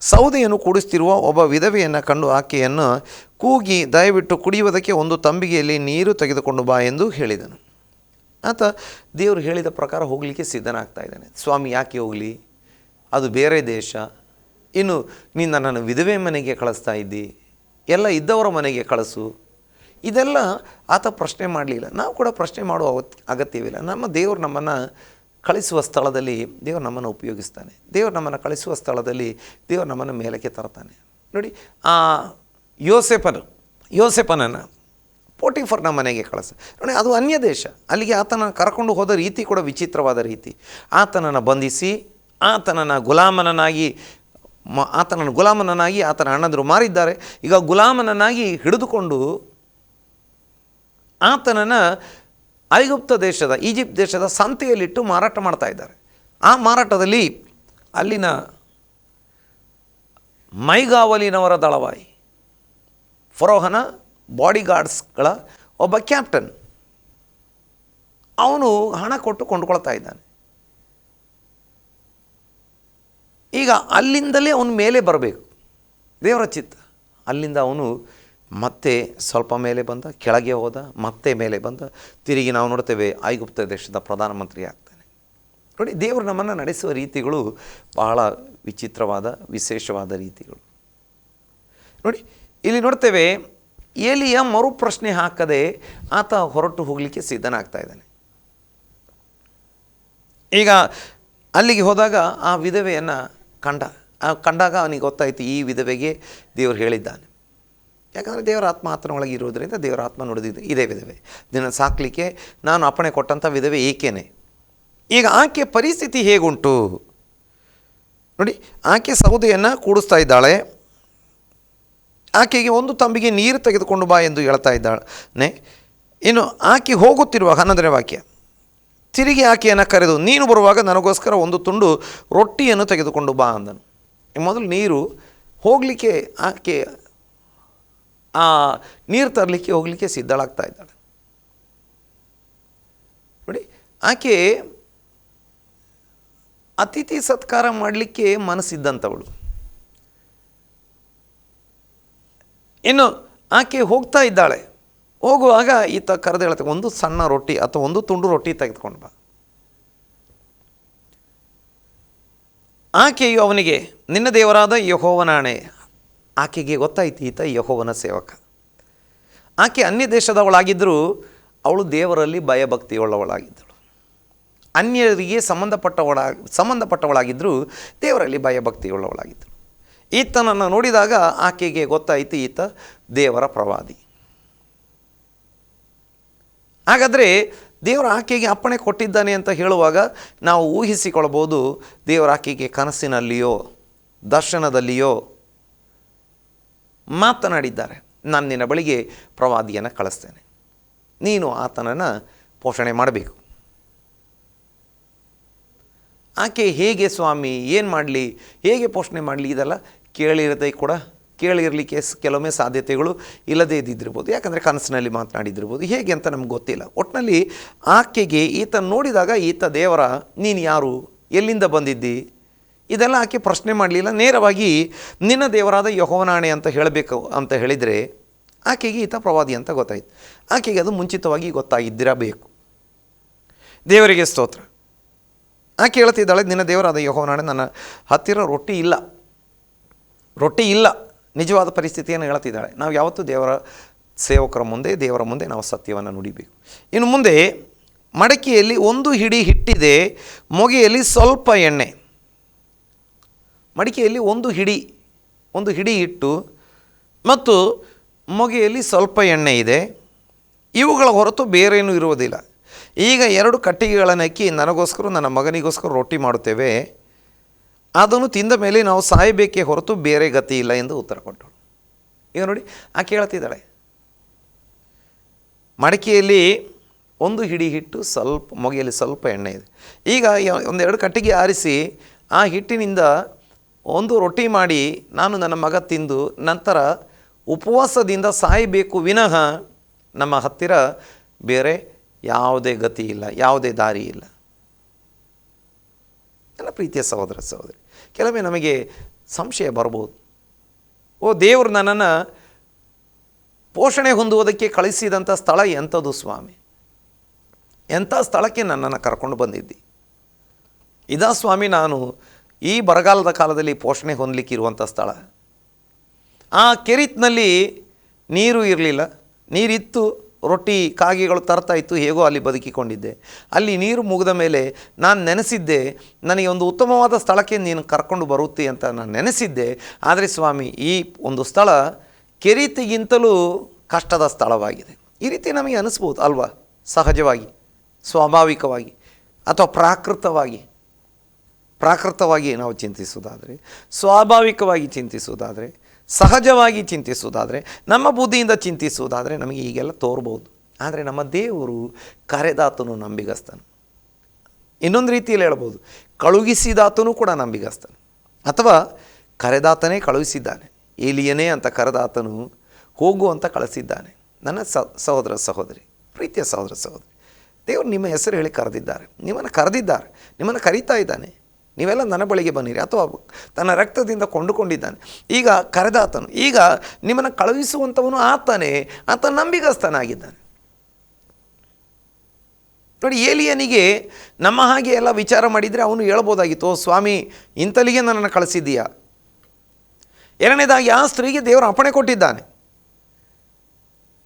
ಸೌದೆಯನ್ನು ಕೂಡಿಸ್ತಿರುವ ಒಬ್ಬ ವಿಧವೆಯನ್ನು ಕಂಡು ಆಕೆಯನ್ನು ಕೂಗಿ ದಯವಿಟ್ಟು ಕುಡಿಯುವುದಕ್ಕೆ ಒಂದು ತಂಬಿಗೆಯಲ್ಲಿ ನೀರು ತೆಗೆದುಕೊಂಡು ಬಾ ಎಂದು ಹೇಳಿದನು. ಆತ ದೇವರು ಹೇಳಿದ ಪ್ರಕಾರ ಹೋಗಲಿಕ್ಕೆ ಸಿದ್ಧನಾಗ್ತಾ ಇದ್ದಾನೆ. ಸ್ವಾಮಿ, ಯಾಕೆ ಹೋಗಲಿ? ಅದು ಬೇರೆ ದೇಶ. ಇನ್ನು ನೀನು ನನ್ನನ್ನು ವಿಧವೆ ಮನೆಗೆ ಕಳಿಸ್ತಾ ಇದ್ದಿ? ಎಲ್ಲ ಇದ್ದವರ ಮನೆಗೆ ಕಳಿಸು. ಇದೆಲ್ಲ ಆತ ಪ್ರಶ್ನೆ ಮಾಡಲಿಲ್ಲ. ನಾವು ಕೂಡ ಪ್ರಶ್ನೆ ಮಾಡುವ ಅಗತ್ಯವಿಲ್ಲ. ನಮ್ಮ ದೇವರು ನಮ್ಮನ್ನು ಕಳಿಸುವ ಸ್ಥಳದಲ್ಲಿ ದೇವರು ನಮ್ಮನ್ನು ಉಪಯೋಗಿಸ್ತಾನೆ. ದೇವರು ನಮ್ಮನ್ನು ಕಳಿಸುವ ಸ್ಥಳದಲ್ಲಿ ದೇವರು ನಮ್ಮನ್ನು ಮೇಲಕ್ಕೆ ತರ್ತಾನೆ ನೋಡಿ, ಆ ಯೋಸೆಫನು, ಯೋಸೆಫನನ್ನು ಪೋಟಿಫರ್ನ ಮನೆಗೆ ಕಳಿಸ ನೋಡಿ, ಅದು ಅನ್ಯ ದೇಶ. ಅಲ್ಲಿಗೆ ಆತನ ಕರ್ಕೊಂಡು ಹೋದ ರೀತಿ ಕೂಡ ವಿಚಿತ್ರವಾದ ರೀತಿ. ಆತನನ್ನು ಬಂಧಿಸಿ, ಆತನನ್ನು ಗುಲಾಮನನ್ನಾಗಿ, ಮ, ಆತನನ್ನು ಗುಲಾಮನನ್ನಾಗಿ ಆತನ ಅಣ್ಣಂದರು ಮಾರಿದ್ದಾರೆ. ಈಗ ಗುಲಾಮನನ್ನಾಗಿ ಹಿಡಿದುಕೊಂಡು ಆತನನ್ನು ಐಗುಪ್ತ ದೇಶದ, ಈಜಿಪ್ಟ್ ದೇಶದ ಸಂತೆಯಲ್ಲಿಟ್ಟು ಮಾರಾಟ ಮಾಡ್ತಾ ಇದ್ದಾರೆ. ಆ ಮಾರಾಟದಲ್ಲಿ ಅಲ್ಲಿನ ಮೈಗಾವಲಿನವರ ದಳವಾಯಿ, ಫರೋಹನ ಬಾಡಿಗಾರ್ಡ್ಸ್ಗಳ ಒಬ್ಬ ಕ್ಯಾಪ್ಟನ್. ಅವನು ಹಣ ಕೊಟ್ಟು ಕೊಂಡುಕೊಳ್ತಾ ಇದ್ದಾನೆ. ಈಗ ಅಲ್ಲಿಂದಲೇ ಅವನು ಮೇಲೆ ಬರಬೇಕು. ದೇವರ ಚಿತ್ತ. ಅಲ್ಲಿಂದ ಅವನು ಮತ್ತೆ ಸ್ವಲ್ಪ ಮೇಲೆ ಬಂದ, ಕೆಳಗೆ ಹೋದ, ಮತ್ತೆ ಮೇಲೆ ಬಂದ, ತಿರುಗಿ ನಾವು ನೋಡ್ತೇವೆ ಐಗುಪ್ತ ದೇಶದ ಪ್ರಧಾನಮಂತ್ರಿ ಆಗ್ತಾನೆ. ನೋಡಿ, ದೇವರು ನಮ್ಮನ್ನು ನಡೆಸುವ ರೀತಿಗಳು ಬಹಳ ವಿಚಿತ್ರವಾದ, ವಿಶೇಷವಾದ ರೀತಿಗಳು. ನೋಡಿ, ಇಲ್ಲಿ ನೋಡ್ತೇವೆ ಏಲಿಯ ಮರುಪ್ರಶ್ನೆ ಹಾಕದೆ ಆತ ಹೊರಟು ಹೋಗಲಿಕ್ಕೆ ಸಿದ್ಧನಾಗ್ತಾ ಇದ್ದಾನೆ. ಈಗ ಅಲ್ಲಿಗೆ ಹೋದಾಗ ಆ ವಿಧವೆಯನ್ನು ಕಂಡ ಕಂಡಾಗ ಅವನಿಗೆ ಗೊತ್ತಾಯಿತು, ಈ ವಿಧವೆಗೆ ದೇವರು ಹೇಳಿದ್ದಾನೆ. ಯಾಕಂದರೆ ದೇವರ ಆತ್ಮ ಆತನೊಳಗೆ ಇರೋದರಿಂದ ದೇವರ ಆತ್ಮ ನುಡಿದಿದ್ದು ಇದೇ ವಿಧವೆ. ದಿನ ಸಾಕಲಿಕ್ಕೆ ನಾನು ಅಪ್ಪಣೆ ಕೊಟ್ಟಂಥ ವಿಧವೆ ಏಕೇನೆ. ಈಗ ಆಕೆ ಪರಿಸ್ಥಿತಿ ಹೇಗುಂಟು? ನೋಡಿ, ಆಕೆ ಸೌದೆಯನ್ನು ಕೂಡಿಸ್ತಾ ಇದ್ದಾಳೆ. ಆಕೆಗೆ ಒಂದು ತಂಬಿಗೆ ನೀರು ತೆಗೆದುಕೊಂಡು ಬಾ ಎಂದು ಹೇಳ್ತಾ ಇದ್ದಾಳೆ. ಇನ್ನು ಆಕೆ ಹೋಗುತ್ತಿರುವ ಹನ್ನೊಂದನೇ ವಾಕ್ಯ. ತಿರುಗಿ ಆಕೆಯನ್ನು ಕರೆದು, ನೀನು ಬರುವಾಗ ನನಗೋಸ್ಕರ ಒಂದು ತುಂಡು ರೊಟ್ಟಿಯನ್ನು ತೆಗೆದುಕೊಂಡು ಬಾ ಅಂದನು. ಮೊದಲು ನೀರು ಹೋಗಲಿಕ್ಕೆ ಆಕೆ ನೀರು ತರಲಿಕ್ಕೆ ಹೋಗಲಿಕ್ಕೆ ಸಿದ್ಧಳಾಗ್ತಾ ಇದ್ದಾಳೆ. ನೋಡಿ, ಆಕೆ ಅತಿಥಿ ಸತ್ಕಾರ ಮಾಡಲಿಕ್ಕೆ ಮನಸ್ಸಿದ್ದಂಥವಳು ಇನ್ನು ಆಕೆ ಹೋಗ್ತಾ ಇದ್ದಾಳೆ. ಹೋಗುವಾಗ ಈತ ಕರೆದು ಹೇಳ್ತಾ ಒಂದು ಸಣ್ಣ ರೊಟ್ಟಿ ಅಥವಾ ಒಂದು ತುಂಡು ರೊಟ್ಟಿ ತೆಗೆದುಕೊಂಡು ಬಾ. ಆಕೆಯು ಅವನಿಗೆ, ನಿನ್ನ ದೇವರಾದ ಯಹೋವನಾಣೆ ಆಕೆಗೆ ಗೊತ್ತಾಯ್ತು, ಈತ ಯಹೋವನ ಸೇವಕ. ಆಕೆ ಅನ್ಯ ದೇಶದವಳಾಗಿದ್ದರೂ ಅವಳು ದೇವರಲ್ಲಿ ಭಯಭಕ್ತಿಯುಳ್ಳವಳಾಗಿದ್ದಳು. ಅನ್ಯರಿಗೆ ಸಂಬಂಧಪಟ್ಟವಳ, ಸಂಬಂಧಪಟ್ಟವಳಾಗಿದ್ದರೂ ದೇವರಲ್ಲಿ ಭಯಭಕ್ತಿಯುಳ್ಳವಳಾಗಿದ್ದಳು. ಈತನನ್ನು ನೋಡಿದಾಗ ಆಕೆಗೆ ಗೊತ್ತಾಯಿತು, ಈತ ದೇವರ ಪ್ರವಾದಿ. ಹಾಗಾದರೆ ದೇವರ ಆಕೆಗೆ ಅಪ್ಪಣೆ ಕೊಟ್ಟಿದ್ದಾನೆ ಅಂತ ಹೇಳುವಾಗ ನಾವು ಊಹಿಸಿಕೊಳ್ಬೋದು ದೇವರ ಆಕೆಗೆ ಕನಸಿನಲ್ಲಿಯೋ, ದರ್ಶನದಲ್ಲಿಯೋ ಮಾತನಾಡಿದ್ದಾರೆ ನಾನು ನಿನ್ನ ಬಳಿಗೆ ಪ್ರವಾದಿಯನ್ನು ಕಳಿಸ್ತೇನೆ. ನೀನು ಆತನನ್ನು ಪೋಷಣೆ ಮಾಡಬೇಕು. ಆಕೆ ಹೇಗೆ ಸ್ವಾಮಿ, ಏನು ಮಾಡಲಿ, ಹೇಗೆ ಪೋಷಣೆ ಮಾಡಲಿ ಇದೆಲ್ಲ ಕೇಳಿರದೆ ಕೂಡ, ಕೇಳಿರಲಿಕ್ಕೆ ಕೆಲವೊಮ್ಮೆ ಸಾಧ್ಯತೆಗಳು ಇಲ್ಲದೇ ಇದ್ದಿದ್ದಿರ್ಬೋದು, ಯಾಕಂದರೆ ಕನಸಿನಲ್ಲಿ ಮಾತನಾಡಿದ್ದಿರ್ಬೋದು, ಹೇಗೆ ಅಂತ ನಮ್ಗೆ ಗೊತ್ತಿಲ್ಲ. ಒಟ್ಟಿನಲ್ಲಿ ಆಕೆಗೆ ಈತ ನೋಡಿದಾಗ, ಈತ ದೇವರ, ನೀನು ಯಾರು, ಎಲ್ಲಿಂದ ಬಂದಿದ್ದಿ? ಇದೆಲ್ಲ ಆಕೆ ಪ್ರಶ್ನೆ ಮಾಡಲಿಲ್ಲ. ನೇರವಾಗಿ, ನಿನ್ನ ದೇವರಾದ ಯಹೋವನಾಣೆ ಅಂತ ಹೇಳಬೇಕು ಅಂತ ಹೇಳಿದರೆ ಆಕೆಗೆ ಈತ ಪ್ರವಾದಿ ಅಂತ ಗೊತ್ತಾಯಿತು. ಆಕೆಗೆ ಅದು ಮುಂಚಿತವಾಗಿ ಗೊತ್ತಾಗಿದ್ದಿರಬೇಕು. ದೇವರಿಗೆ ಸ್ತೋತ್ರ. ಆಕೆ ಹೇಳ್ತಿದ್ದಾಳೆ, ನಿನ್ನ ದೇವರಾದ ಯಹೋವನಾಣೆ ನನ್ನ ಹತ್ತಿರ ರೊಟ್ಟಿ ಇಲ್ಲ. ರೊಟ್ಟಿ ಇಲ್ಲ. ನಿಜವಾದ ಪರಿಸ್ಥಿತಿಯನ್ನು ಹೇಳ್ತಿದ್ದಾಳೆ. ನಾವು ಯಾವತ್ತೂ ದೇವರ ಸೇವಕರ ಮುಂದೆ, ದೇವರ ಮುಂದೆ ನಾವು ಸತ್ಯವನ್ನು ನುಡಿಬೇಕು. ಇನ್ನು ಮುಂದೆ, ಮಡಕೆಯಲ್ಲಿ ಒಂದು ಹಿಡಿ ಹಿಟ್ಟಿದೆ, ಮೊಗೆಯಲ್ಲಿ ಸ್ವಲ್ಪ ಎಣ್ಣೆ. ಮಡಿಕೆಯಲ್ಲಿ ಒಂದು ಹಿಡಿ ಒಂದು ಹಿಡಿ ಇಟ್ಟು ಮತ್ತು ಮೊಗೆಯಲ್ಲಿ ಸ್ವಲ್ಪ ಎಣ್ಣೆ ಇದೆ. ಇವುಗಳ ಹೊರತು ಬೇರೇನೂ ಇರುವುದಿಲ್ಲ. ಈಗ ಎರಡು ಕಟ್ಟಿಗೆಗಳನ್ನು ಅಕ್ಕಿ ನನಗೋಸ್ಕರ, ನನ್ನ ಮಗನಿಗೋಸ್ಕರ ರೊಟ್ಟಿ ಮಾಡುತ್ತೇವೆ. ಅದನ್ನು ತಿಂದ ಮೇಲೆ ನಾವು ಸಾಯಬೇಕೇ ಹೊರತು ಬೇರೆ ಗತಿ ಇಲ್ಲ ಎಂದು ಉತ್ತರ ಕೊಟ್ಟಳು. ಈಗ ನೋಡಿ, ಆ ಕೇಳ್ತಿದ್ದಾಳೆ. ಮಡಿಕೆಯಲ್ಲಿ ಒಂದು ಹಿಡಿ ಹಿಟ್ಟು ಸ್ವಲ್ಪ, ಮೊಗೆಯಲ್ಲಿ ಸ್ವಲ್ಪ ಎಣ್ಣೆ ಇದೆ. ಈಗ ಒಂದೆರಡು ಕಟ್ಟಿಗೆ ಆರಿಸಿ, ಆ ಹಿಟ್ಟಿನಿಂದ ಒಂದು ರೊಟ್ಟಿ ಮಾಡಿ ನಾನು ನನ್ನ ಮಗ ತಿಂದು ನಂತರ ಉಪವಾಸದಿಂದ ಸಾಯಬೇಕು ವಿನಃ ನಮ್ಮ ಹತ್ತಿರ ಬೇರೆ ಯಾವುದೇ ಗತಿ ಇಲ್ಲ, ಯಾವುದೇ ದಾರಿ ಇಲ್ಲ. ನನ್ನ ಪ್ರೀತಿಯ ಸಹೋದರ ಸಹೋದರಿ ಕೆಲವೊಮ್ಮೆ ನಮಗೆ ಸಂಶಯ ಬರ್ಬೋದು ಓ ದೇವರು ನನ್ನನ್ನು ಪೋಷಣೆ ಹೊಂದುವುದಕ್ಕೆ ಕಳಿಸಿದಂಥ ಸ್ಥಳ ಎಂಥದ್ದು ಸ್ವಾಮಿ? ಎಂಥ ಸ್ಥಳಕ್ಕೆ ನನ್ನನ್ನು ಕರ್ಕೊಂಡು ಬಂದಿದ್ದಿ? ಇದಾ ಸ್ವಾಮಿ, ನಾನು ಈ ಬರಗಾಲದ ಕಾಲದಲ್ಲಿ ಪೋಷಣೆ ಹೊಂದಲಿಕ್ಕೆ ಇರುವಂಥ ಸ್ಥಳ. ಆ ಕೆರಿತ್ನಲ್ಲಿ ನೀರು ಇರಲಿಲ್ಲ. ನೀರಿತ್ತು, ರೊಟ್ಟಿ, ಕಾಗೆಗಳು ತರ್ತಾ ಇತ್ತು, ಹೇಗೋ ಅಲ್ಲಿ ಬದುಕಿಕೊಂಡಿದ್ದೆ. ಅಲ್ಲಿ ನೀರು ಮುಗಿದ ಮೇಲೆ ನಾನು ನೆನೆಸಿದ್ದೆ, ನನಗೆ ಒಂದು ಉತ್ತಮವಾದ ಸ್ಥಳಕ್ಕೆ ನೀನು ಕರ್ಕೊಂಡು ಬರುತ್ತೆ ಅಂತ ನಾನು ನೆನೆಸಿದ್ದೆ. ಆದರೆ ಸ್ವಾಮಿ, ಈ ಒಂದು ಸ್ಥಳ ಕೆರಿತಿಗಿಂತಲೂ ಕಷ್ಟದ ಸ್ಥಳವಾಗಿದೆ. ಈ ರೀತಿ ನಮಗೆ ಅನಿಸ್ಬೋದು ಅಲ್ವಾ? ಸಹಜವಾಗಿ, ಸ್ವಾಭಾವಿಕವಾಗಿ, ಅಥವಾ ಪ್ರಾಕೃತವಾಗಿ. ಪ್ರಾಕೃತವಾಗಿ ನಾವು ಚಿಂತಿಸುವುದಾದರೆ, ಸ್ವಾಭಾವಿಕವಾಗಿ ಚಿಂತಿಸುವುದಾದರೆ, ಸಹಜವಾಗಿ ಚಿಂತಿಸುವುದಾದರೆ, ನಮ್ಮ ಬುದ್ಧಿಯಿಂದ ಚಿಂತಿಸುವುದಾದರೆ ನಮಗೆ ಈಗೆಲ್ಲ ತೋರ್ಬೋದು. ಆದರೆ ನಮ್ಮ ದೇವರು ಕರೆದಾತನು ನಂಬಿಗಸ್ತನು. ಇನ್ನೊಂದು ರೀತಿಯಲ್ಲಿ ಹೇಳ್ಬೋದು, ಕಳುಹಿಸಿದಾತನು ಕೂಡ ನಂಬಿಗಸ್ತನು. ಅಥವಾ ಕರೆದಾತನೇ ಕಳುಹಿಸಿದ್ದಾನೆ, ಏಲಿಯನೇ ಅಂತ ಕರೆದಾತನು ಹೋಗು ಅಂತ ಕಳಿಸಿದ್ದಾನೆ. ನನ್ನ ಸಹೋದರ ಸಹೋದರಿ, ಪ್ರೀತಿಯ ಸಹೋದರ ಸಹೋದರಿ, ದೇವರು ನಿಮ್ಮ ಹೆಸರು ಹೇಳಿ ಕರೆದಿದ್ದಾರೆ. ನಿಮ್ಮನ್ನು ಕರೆದಿದ್ದಾರೆ, ನಿಮ್ಮನ್ನು ಕರೀತಾ ಇದ್ದಾನೆ. ನೀವೆಲ್ಲ ನನ್ನ ಬಳಿಗೆ ಬನ್ನಿರಿ ಅಥವಾ ತನ್ನ ರಕ್ತದಿಂದ ಕೊಂಡುಕೊಂಡಿದ್ದಾನೆ. ಈಗ ಕರೆದಾತನು ಈಗ ನಿಮ್ಮನ್ನು ಕಳುಹಿಸುವಂಥವನು ಆತನೇ, ಆತ ನಂಬಿಗಸ್ತನಾಗಿದ್ದಾನೆ. ನೋಡಿ, ಏಲಿಯನಿಗೆ ನಮ್ಮ ಹಾಗೆ ಎಲ್ಲ ವಿಚಾರ ಮಾಡಿದರೆ ಅವನು ಹೇಳ್ಬೋದಾಗಿತ್ತು ಸ್ವಾಮಿ ಇಂತಲಿಗೆ ನನ್ನನ್ನು ಕಳಿಸಿದ್ದೀಯಾ? ಎರಡನೇದಾಗಿ, ಆ ಸ್ತ್ರೀಗೆ ದೇವರು ಅಪಣೆ ಕೊಟ್ಟಿದ್ದಾನೆ.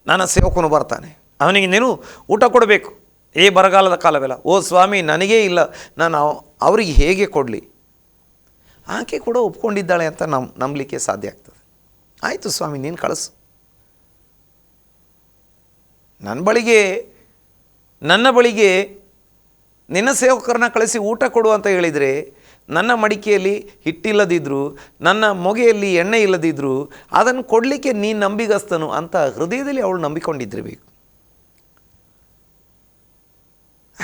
ನನ್ನ ಸೇವಕನು ಬರ್ತಾನೆ. ಅವನಿಗೆ ನೀನು ಊಟ ಕೊಡಬೇಕು. ಏ ಬರಗಾಲದ ಕಾಲವೆಲ್ಲ, ಓ ಸ್ವಾಮಿ, ನನಗೇ ಇಲ್ಲ, ನಾನು ಅವ್- ಅವರಿಗೆ ಹೇಗೆ ಕೊಡಲಿ? ಆಕೆ ಕೂಡ ಒಪ್ಕೊಂಡಿದ್ದಾಳೆ ಅಂತ ನಮ್, ನಂಬಲಿಕ್ಕೆ ಸಾಧ್ಯ ಆಗ್ತದೆ. ಆಯಿತು ಸ್ವಾಮಿ, ನೀನು ಕಳಿಸು. ನನ್ನ ಬಳಿಗೆ ನನ್ನ ಬಳಿಗೆ ನಿನ್ನ ಸೇವಕರನ್ನ ಕಳಿಸಿ ಊಟ ಕೊಡು ಅಂತ ಹೇಳಿದರೆ, ನನ್ನ ಮಡಿಕೆಯಲ್ಲಿ ಹಿಟ್ಟಿಲ್ಲದಿದ್ದರು ನನ್ನ ಮೊಗೆಯಲ್ಲಿ ಎಣ್ಣೆ ಇಲ್ಲದಿದ್ದರು ಅದನ್ನು ಕೊಡಲಿಕ್ಕೆ ನೀನು ನಂಬಿಗಸ್ತನು ಅಂತ ಹೃದಯದಲ್ಲಿ ಅವಳು ನಂಬಿಕೊಂಡಿದ್ದಿರಬೇಕು.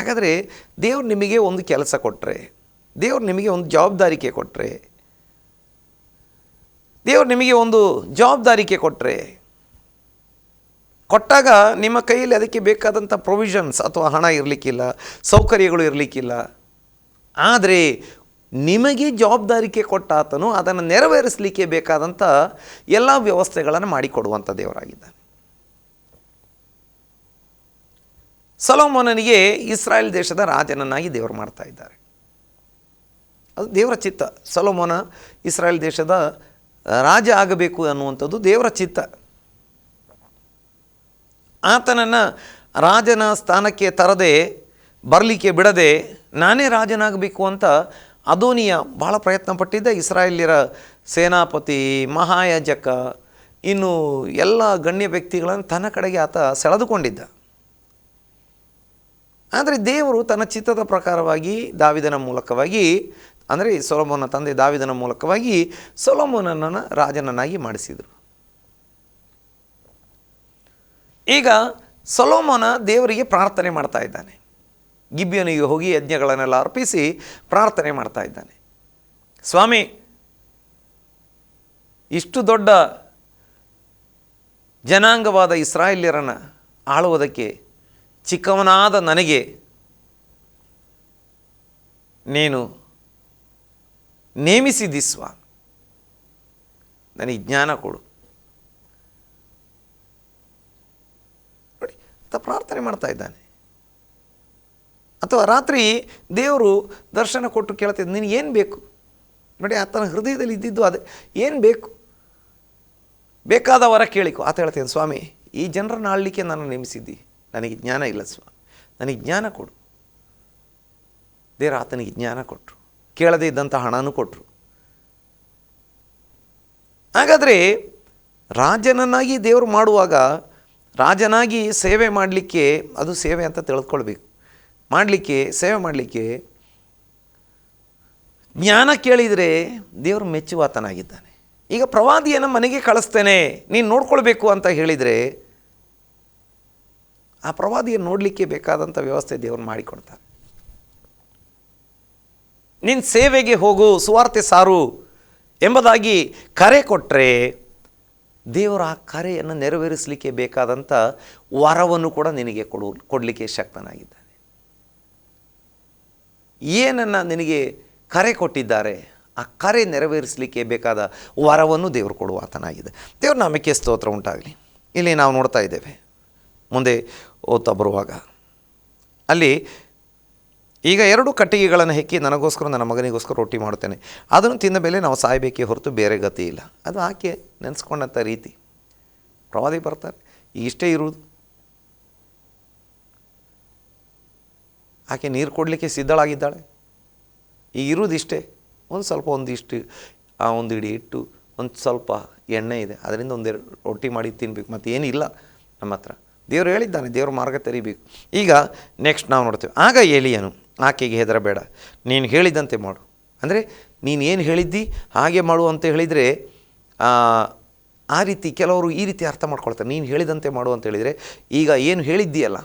ಹಾಗಾದರೆ ದೇವ್ರು ನಿಮಗೆ ಒಂದು ಕೆಲಸ ಕೊಟ್ಟರೆ ದೇವ್ರು ನಿಮಗೆ ಒಂದು ಜವಾಬ್ದಾರಿಕೆ ಕೊಟ್ಟರೆ ದೇವ್ರು ನಿಮಗೆ ಒಂದು ಜವಾಬ್ದಾರಿಕೆ ಕೊಟ್ಟರೆ ಕೊಟ್ಟಾಗ ನಿಮ್ಮ ಕೈಯಲ್ಲಿ ಅದಕ್ಕೆ ಬೇಕಾದಂಥ ಪ್ರೊವಿಷನ್ಸ್ ಅಥವಾ ಹಣ ಇರಲಿಕ್ಕಿಲ್ಲ, ಸೌಕರ್ಯಗಳು ಇರಲಿಕ್ಕಿಲ್ಲ, ಆದರೆ ನಿಮಗೆ ಜವಾಬ್ದಾರಿಕೆ ಕೊಟ್ಟಾತನು ಅದನ್ನು ನೆರವೇರಿಸಲಿಕ್ಕೆ ಬೇಕಾದಂಥ ಎಲ್ಲ ವ್ಯವಸ್ಥೆಗಳನ್ನು ಮಾಡಿಕೊಡುವಂಥ ದೇವರಾಗಿದ್ದಾನೆ. ಸೊಲೋಮೋನನಿಗೆ ಇಸ್ರಾಯೇಲ್ ದೇಶದ ರಾಜನನ್ನಾಗಿ ದೇವರು ಮಾಡ್ತಾ ಇದ್ದಾರೆ. ಅದು ದೇವರ ಚಿತ್ತ. ಸಲೋಮೋನ ಇಸ್ರಾಯೇಲ್ ದೇಶದ ರಾಜ ಆಗಬೇಕು ಅನ್ನುವಂಥದ್ದು ದೇವರ ಚಿತ್ತ. ಆತನನ್ನು ರಾಜನ ಸ್ಥಾನಕ್ಕೆ ತರದೆ, ಬರಲಿಕ್ಕೆ ಬಿಡದೆ, ನಾನೇ ರಾಜನಾಗಬೇಕು ಅಂತ ಅದೋನಿಯ ಭಾಳ ಪ್ರಯತ್ನ ಪಟ್ಟಿದ್ದ ಇಸ್ರಾಯೇಲಿರ ಸೇನಾಪತಿ, ಮಹಾಯಾಜಕ, ಇನ್ನು ಎಲ್ಲ ಗಣ್ಯ ವ್ಯಕ್ತಿಗಳನ್ನು ತನ್ನ ಕಡೆಗೆ ಆತ ಸೆಳೆದುಕೊಂಡಿದ್ದ. ಆದರೆ ದೇವರು ತನ್ನ ಚಿತ್ತದ ಪ್ರಕಾರವಾಗಿ ದಾವಿದನ ಮೂಲಕವಾಗಿ, ಅಂದರೆ ಸೊಲೋಮೋನ ತಂದೆ ದಾವಿದನ ಮೂಲಕವಾಗಿ ಸೊಲೋಮೋನನ್ನು ರಾಜನನ್ನಾಗಿ ಮಾಡಿಸಿದರು. ಈಗ ಸೊಲೋಮೋನ ದೇವರಿಗೆ ಪ್ರಾರ್ಥನೆ ಮಾಡ್ತಾ ಇದ್ದಾನೆ. ಗಿಬ್ಬಿಯನಿಗೆ ಹೋಗಿ ಯಜ್ಞಗಳನ್ನೆಲ್ಲ ಅರ್ಪಿಸಿ ಪ್ರಾರ್ಥನೆ ಮಾಡ್ತಾ ಇದ್ದಾನೆ. ಸ್ವಾಮಿ, ಇಷ್ಟು ದೊಡ್ಡ ಜನಾಂಗವಾದ ಇಸ್ರಾಯೇಲ್ಯರನ್ನು ಆಳುವುದಕ್ಕೆ ಚಿಕ್ಕವನಾದ ನನಗೆ ನೀನು ನೇಮಿಸಿದ್ದಿ ಸ್ವಾಮಿ ನನಗೆ ಜ್ಞಾನ ಕೊಡು. ನೋಡಿ ಆತ ಪ್ರಾರ್ಥನೆ ಮಾಡ್ತಾ ಇದ್ದಾನೆ. ಅಥವಾ ರಾತ್ರಿ ದೇವರು ದರ್ಶನ ಕೊಟ್ಟು ಕೇಳ್ತಿದ್ದ ನಿನಗೆ ಏನು ಬೇಕು? ನೋಡಿ ಆತನ ಹೃದಯದಲ್ಲಿ ಇದ್ದಿದ್ದು ಅದೇ. ಏನು ಬೇಕು? ಬೇಕಾದವರ ಕೇಳಿಕೊ. ಆತ ಹೇಳ್ತೇನೆ ಸ್ವಾಮಿ, ಈ ಜನರನ್ನು ಆಳ್ಲಿಕ್ಕೆ ನಾನು ನೇಮಿಸಿದ್ದಿ ನನಗೆ ಜ್ಞಾನ ಇಲ್ಲ ಸ್ವಾಮಿ ನನಗೆ ಜ್ಞಾನ ಕೊಡು. ದೇವರು ಆತನಿಗೆ ಜ್ಞಾನ ಕೊಟ್ಟರು ಕೇಳದೇ ಇದ್ದಂಥ ಹಣನೂ ಕೊಟ್ಟರು ಹಾಗಾದರೆ ರಾಜನನ್ನಾಗಿ ದೇವರು ಮಾಡುವಾಗ ರಾಜನಾಗಿ ಸೇವೆ ಮಾಡಲಿಕ್ಕೆ ಅದು ಸೇವೆ ಅಂತ ತಿಳ್ಕೊಳ್ಬೇಕು. ಮಾಡಲಿಕ್ಕೆ, ಸೇವೆ ಮಾಡಲಿಕ್ಕೆ ಜ್ಞಾನ ಕೇಳಿದರೆ ದೇವರು ಮೆಚ್ಚುವಾತನಾಗಿದ್ದಾನೆ. ಈಗ ಪ್ರವಾದಿಯನ್ನು ಮನೆಗೆ ಕಳಿಸ್ತೇನೆ, ನೀನು ನೋಡ್ಕೊಳ್ಬೇಕು ಅಂತ ಹೇಳಿದರೆ ಆ ಪ್ರವಾದಿಯನ್ನು ನೋಡಲಿಕ್ಕೆ ಬೇಕಾದಂಥ ವ್ಯವಸ್ಥೆ ದೇವರು ಮಾಡಿಕೊಡ್ತಾರೆ. ನಿನ್ನ ಸೇವೆಗೆ ಹೋಗು, ಸುವಾರ್ತೆ ಸಾರು ಎಂಬುದಾಗಿ ಕರೆ ಕೊಟ್ಟರೆ ದೇವರು ಆ ಕರೆಯನ್ನು ನೆರವೇರಿಸಲಿಕ್ಕೆ ಬೇಕಾದಂಥ ವರವನ್ನು ಕೂಡ ನಿನಗೆ ಕೊಡು, ಕೊಡಲಿಕ್ಕೆ ಶಕ್ತನಾಗಿದ್ದಾನೆ. ಏನನ್ನು ನಿನಗೆ ಕರೆ ಕೊಟ್ಟಿದ್ದಾರೆ, ಆ ಕರೆ ನೆರವೇರಿಸಲಿಕ್ಕೆ ಬೇಕಾದ ವರವನ್ನು ದೇವರು ಕೊಡುವ ಆತನಾಗಿದೆ. ದೇವ್ರ ನಾಮಕ್ಕೆ ಸ್ತೋತ್ರ ಉಂಟಾಗಲಿ. ಇಲ್ಲಿ ನಾವು ನೋಡ್ತಾ ಇದ್ದೇವೆ. ಮುಂದೆ ಓದ್ತಾ ಬರುವಾಗ. ಅಲ್ಲಿ ಈಗ ಎರಡು ಕಟ್ಟಿಗೆಗಳನ್ನು ಹೆಕ್ಕಿ ನನಗೋಸ್ಕರ ನನ್ನ ಮಗನಿಗೋಸ್ಕರ ರೊಟ್ಟಿ ಮಾಡ್ತೇನೆ ಅದನ್ನು ತಿಂದ ಮೇಲೆ ನಾವು ಸಾಯಬೇಕೇ ಹೊರತು ಬೇರೆ ಗತಿ ಇಲ್ಲ. ಅದು ಆಕೆ ನೆನೆಸ್ಕೊಂಡಂಥ ರೀತಿ. ಪ್ರವಾದಿ ಬರ್ತಾರೆ, ಇಷ್ಟೇ ಇರುವುದು. ಆಕೆ ನೀರು ಕೊಡಲಿಕ್ಕೆ ಸಿದ್ಧಳಾಗಿದ್ದಾಳೆ. ಈ ಇರುವುದಿಷ್ಟೇ. ಒಂದು ಸ್ವಲ್ಪ ಒಂದಿಷ್ಟು, ಆ ಒಂದು ಇಡಿ ಇಟ್ಟು ಒಂದು ಸ್ವಲ್ಪ ಎಣ್ಣೆ ಇದೆ. ಅದರಿಂದ ಒಂದೆರಡು ರೊಟ್ಟಿ ಮಾಡಿ ತಿನ್ಬೇಕು. ಮತ್ತೇನಿಲ್ಲ ನಮ್ಮ ಹತ್ರ. ದೇವರು ಹೇಳಿದ್ದಾನೆ, ದೇವ್ರ ಮಾರ್ಗ ತೆರಿಬೇಕು. ಈಗ ನೆಕ್ಸ್ಟ್ ನಾವು ನೋಡ್ತೇವೆ. ಆಗ ಏಲಿಯನು ಆಕೆಗೆ ಹೆದರಬೇಡ. ನೀನು ಹೇಳಿದಂತೆ ಮಾಡು. ಅಂದರೆ ನೀನು ಏನು ಹೇಳಿದ್ದಿ, ಹಾಗೆ ಮಾಡು ಅಂತ ಹೇಳಿದರೆ, ಆ ರೀತಿ ಕೆಲವರು ಈ ರೀತಿ ಅರ್ಥ ಮಾಡ್ಕೊಳ್ತಾರೆ. ನೀನು ಹೇಳಿದಂತೆ ಮಾಡು ಅಂತ ಹೇಳಿದರೆ, ಈಗ ಏನು ಹೇಳಿದ್ದೀಯಲ್ಲ,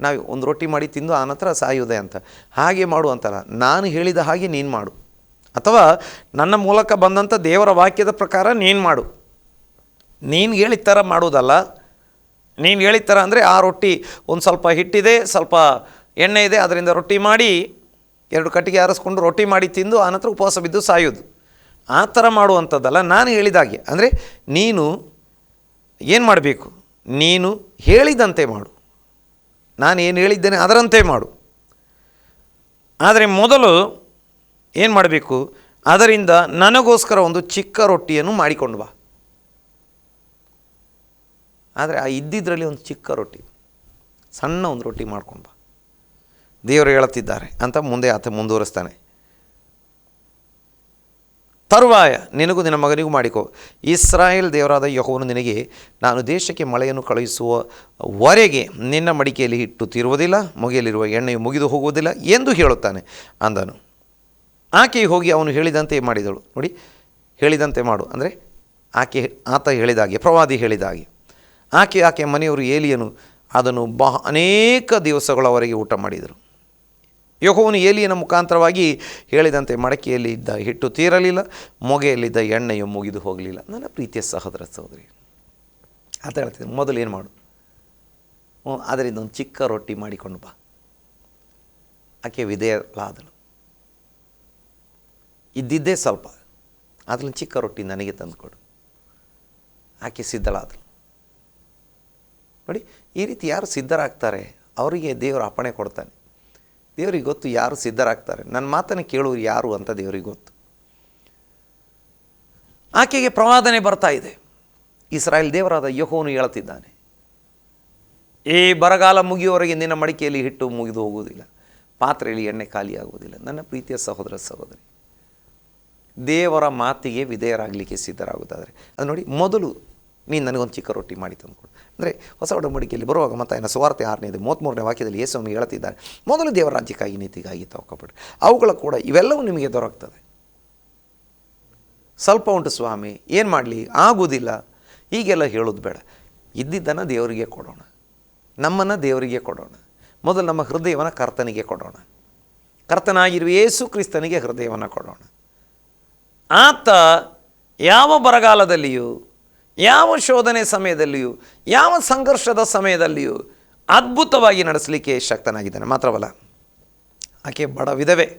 ನಾವು ಒಂದು ರೊಟ್ಟಿ ಮಾಡಿ ತಿಂದು ಆನಂತರ ಸಾಯುವುದೇ ಅಂತ. ಹಾಗೆ ಮಾಡು ಅಂತಲ್ಲ, ನಾನು ಹೇಳಿದ ಹಾಗೆ ನೀನು ಮಾಡು. ಅಥವಾ ನನ್ನ ಮೂಲಕ ಬಂದಂಥ ದೇವರ ವಾಕ್ಯದ ಪ್ರಕಾರ ನೀನು ಮಾಡು. ನೀನು ಹೇಳಿದ ಥರ ಮಾಡೋದಲ್ಲ ನೀನು ಹೇಳಿದ ಥರ ಅಂದರೆ ಆ ರೊಟ್ಟಿ ಒಂದು ಸ್ವಲ್ಪ ಹಿಟ್ಟಿದೆ, ಸ್ವಲ್ಪ ಎಣ್ಣೆ ಇದೆ, ಅದರಿಂದ ರೊಟ್ಟಿ ಮಾಡಿ ಎರಡು ಕಟ್ಟಿಗೆ ಆರಿಸ್ಕೊಂಡು ರೊಟ್ಟಿ ಮಾಡಿ ತಿಂದು ಆನಂತರ ಉಪವಾಸ ಬಿದ್ದು ಸಾಯೋದು ಆ ಥರ ಮಾಡುವಂಥದ್ದಲ್ಲ ನಾನು ಹೇಳಿದಾಗೆ ಅಂದರೆ ನೀನು ಏನು ಮಾಡಬೇಕು? ನೀನು ಹೇಳಿದಂತೆ ಮಾಡು. ನಾನು ಏನು ಹೇಳಿದ್ದೇನೆ ಅದರಂತೆ ಮಾಡು. ಆದರೆ ಮೊದಲು ಏನು ಮಾಡಬೇಕು? ಅದರಿಂದ ನನಗೋಸ್ಕರ ಒಂದು ಚಿಕ್ಕ ರೊಟ್ಟಿಯನ್ನು ಮಾಡಿಕೊಂಡು ಬಾ. ಆದರೆ ಆ ಇದ್ದಿದ್ದರಲ್ಲಿ ಒಂದು ಚಿಕ್ಕ ರೊಟ್ಟಿ. ಸಣ್ಣ ಒಂದು ರೊಟ್ಟಿ ಮಾಡ್ಕೊಂಡು ಬಾ. ದೇವರು ಹೇಳುತ್ತಿದ್ದಾರೆ ಅಂತ ಮುಂದೆ ಆತ ಮುಂದುವರಿಸ್ತಾನೆ. ತರುವಾಯ, ನಿನಗೂ ನಿನ್ನ ಮಗನಿಗೂ ಮಾಡಿಕೊ. ಇಸ್ರಾಯೇಲ್ ದೇವರಾದ ಯಹೋವನು ನಿನಗೆ, ನಾನು ದೇಶಕ್ಕೆ ಮಳೆಯನ್ನು ಕಳುಹಿಸುವವರೆಗೆ ನಿನ್ನ ಮಡಿಕೆಯಲ್ಲಿ ಹಿಟ್ಟು ತೀರುವುದಿಲ್ಲ, ಮೊಗೆಯಲ್ಲಿರುವ ಎಣ್ಣೆಯು ಮುಗಿದು ಹೋಗುವುದಿಲ್ಲ ಎಂದು ಹೇಳುತ್ತಾನೆ ಅಂದನು. ಆಕೆ ಹೋಗಿ ಅವನು ಹೇಳಿದಂತೆ ಮಾಡಿದಳು. ನೋಡಿ, ಹೇಳಿದಂತೆ ಮಾಡು. ಅಂದರೆ ಆಕೆ ಆತ ಹೇಳಿದಾಗೆ, ಪ್ರವಾದಿ ಹೇಳಿದಾಗೆ. ಆಕೆ ಆಕೆ ಮನೆಯವರು ಏಲಿಯನು ಅದನ್ನು ಬಹ ಅನೇಕ ದಿವಸಗಳವರೆಗೆ ಊಟ ಮಾಡಿದರು. ಯಹೋವನು ಏಲಿಯನ ಮುಖಾಂತರವಾಗಿ ಹೇಳಿದಂತೆ ಮಡಕೆಯಲ್ಲಿ ಇದ್ದ ಹಿಟ್ಟು ತೀರಲಿಲ್ಲ, ಮೊಗೆಯಲ್ಲಿದ್ದ ಎಣ್ಣೆಯು ಮುಗಿದು ಹೋಗಲಿಲ್ಲ. ನನ್ನ ಪ್ರೀತಿಯ ಸಹೋದರ ಸಹೋದರಿ ಅಂತ ಹೇಳ್ತೀನಿ ಮೊದಲು ಏನು ಮಾಡು? ಹ್ಞೂ ಅದರಿಂದ ಒಂದು ಚಿಕ್ಕ ರೊಟ್ಟಿ ಮಾಡಿಕೊಂಡು ಬಾ. ಆಕೆ ವಿಧೇಯಲಾದಳು ಇದ್ದಿದ್ದೇ ಸ್ವಲ್ಪ ಅದರಲ್ಲಿ ಚಿಕ್ಕ ರೊಟ್ಟಿ ನನಗೆ ತಂದುಕೊಡು ಆಕೆ ಸಿದ್ಧಳಾದಳು. ನೋಡಿ, ಈ ರೀತಿ ಯಾರು ಸಿದ್ಧರಾಗ್ತಾರೆ, ಅವರಿಗೆ ದೇವರು ಅಪ್ಪಣೆ ಕೊಡ್ತಾನೆ. ದೇವರಿಗೆ ಗೊತ್ತು ಯಾರು ಸಿದ್ಧರಾಗ್ತಾರೆ. ನನ್ನ ಮಾತನ್ನು ಕೇಳುವರು ಯಾರು ಅಂತ ದೇವರಿಗೆ ಗೊತ್ತು. ಆಕೆಗೆ ಪ್ರವಾದನೆ ಬರ್ತಾ ಇದೆ. ಇಸ್ರಾಯೇಲ್ ದೇವರಾದ ಯಹೋನು ಹೇಳುತ್ತಿದ್ದಾನೆ ಏ ಬರಗಾಲ ಮುಗಿಯುವವರೆಗೆ ನಿನ್ನ ಮಡಿಕೆಯಲ್ಲಿ ಹಿಟ್ಟು ಮುಗಿದು ಹೋಗುವುದಿಲ್ಲ. ಪಾತ್ರೆಯಲ್ಲಿ ಎಣ್ಣೆ ಖಾಲಿಯಾಗುವುದಿಲ್ಲ. ನನ್ನ ಪ್ರೀತಿಯ ಸಹೋದರ ಸಹೋದರಿ, ದೇವರ ಮಾತಿಗೆ ವಿಧೇಯರಾಗಲಿಕ್ಕೆ ಸಿದ್ಧರಾಗುತ್ತಾದರೆ ಅದು ನೋಡಿ, ಮೊದಲು ನೀನು ನನಗೊಂದು ಚಿಕ್ಕ ರೊಟ್ಟಿ ಮಾಡಿ ತಂದುಕೊಡು. ಅಂದರೆ ಹೊಸ ಒಡಂಬಡಿಕೆಯಲ್ಲಿ ಬರುವಾಗ ಮತ್ತು ಆಯ್ನ ಸುವಾರ್ತೆ ಆರನೇದು ಮೂವತ್ತ್ಮೂರನೇ ವಾಕ್ಯದಲ್ಲಿ ಯೇಸ್ವಾಮಿ ಹೇಳ್ತಿದ್ದಾರೆ ಮೊದಲು ದೇವರ ರಾಜ್ಯಕ್ಕಾಗಿ, ನೀತಿಗಾಗಿ ತಗೊಬಿಡ್ರಿ ಅವುಗಳ ಕೂಡ ಇವೆಲ್ಲವೂ ನಿಮಗೆ ದೊರಕ್ತದೆ. ಸ್ವಲ್ಪ ಉಂಟು ಸ್ವಾಮಿ, ಏನು ಮಾಡಲಿ? ಆಗುವುದಿಲ್ಲ ಹೀಗೆಲ್ಲ ಹೇಳೋದು ಬೇಡ. ಇದ್ದಿದ್ದನ್ನು ದೇವರಿಗೆ ಕೊಡೋಣ. ನಮ್ಮನ್ನು ದೇವರಿಗೆ ಕೊಡೋಣ. ಮೊದಲು ನಮ್ಮ ಹೃದಯವನ್ನು ಕರ್ತನಿಗೆ ಕೊಡೋಣ. ಕರ್ತನಾಗಿರುವ ಯೇಸು ಕ್ರಿಸ್ತನಿಗೆ ಹೃದಯವನ್ನು ಕೊಡೋಣ. ಆತ ಯಾವ ಬರಗಾಲದಲ್ಲಿಯೂ ಯಾವ ಶೋಧನೆ ಸಮಯದಲ್ಲಿಯೂ, ಯಾವ ಸಂಘರ್ಷದ ಸಮಯದಲ್ಲಿಯೂ ಅದ್ಭುತವಾಗಿ ನಡೆಸಲಿಕ್ಕೆ ಶಕ್ತನಾಗಿದ್ದಾನೆ. ಮಾತ್ರವಲ್ಲ, ಆಕೆ ಬಡ ವಿಧವೆ.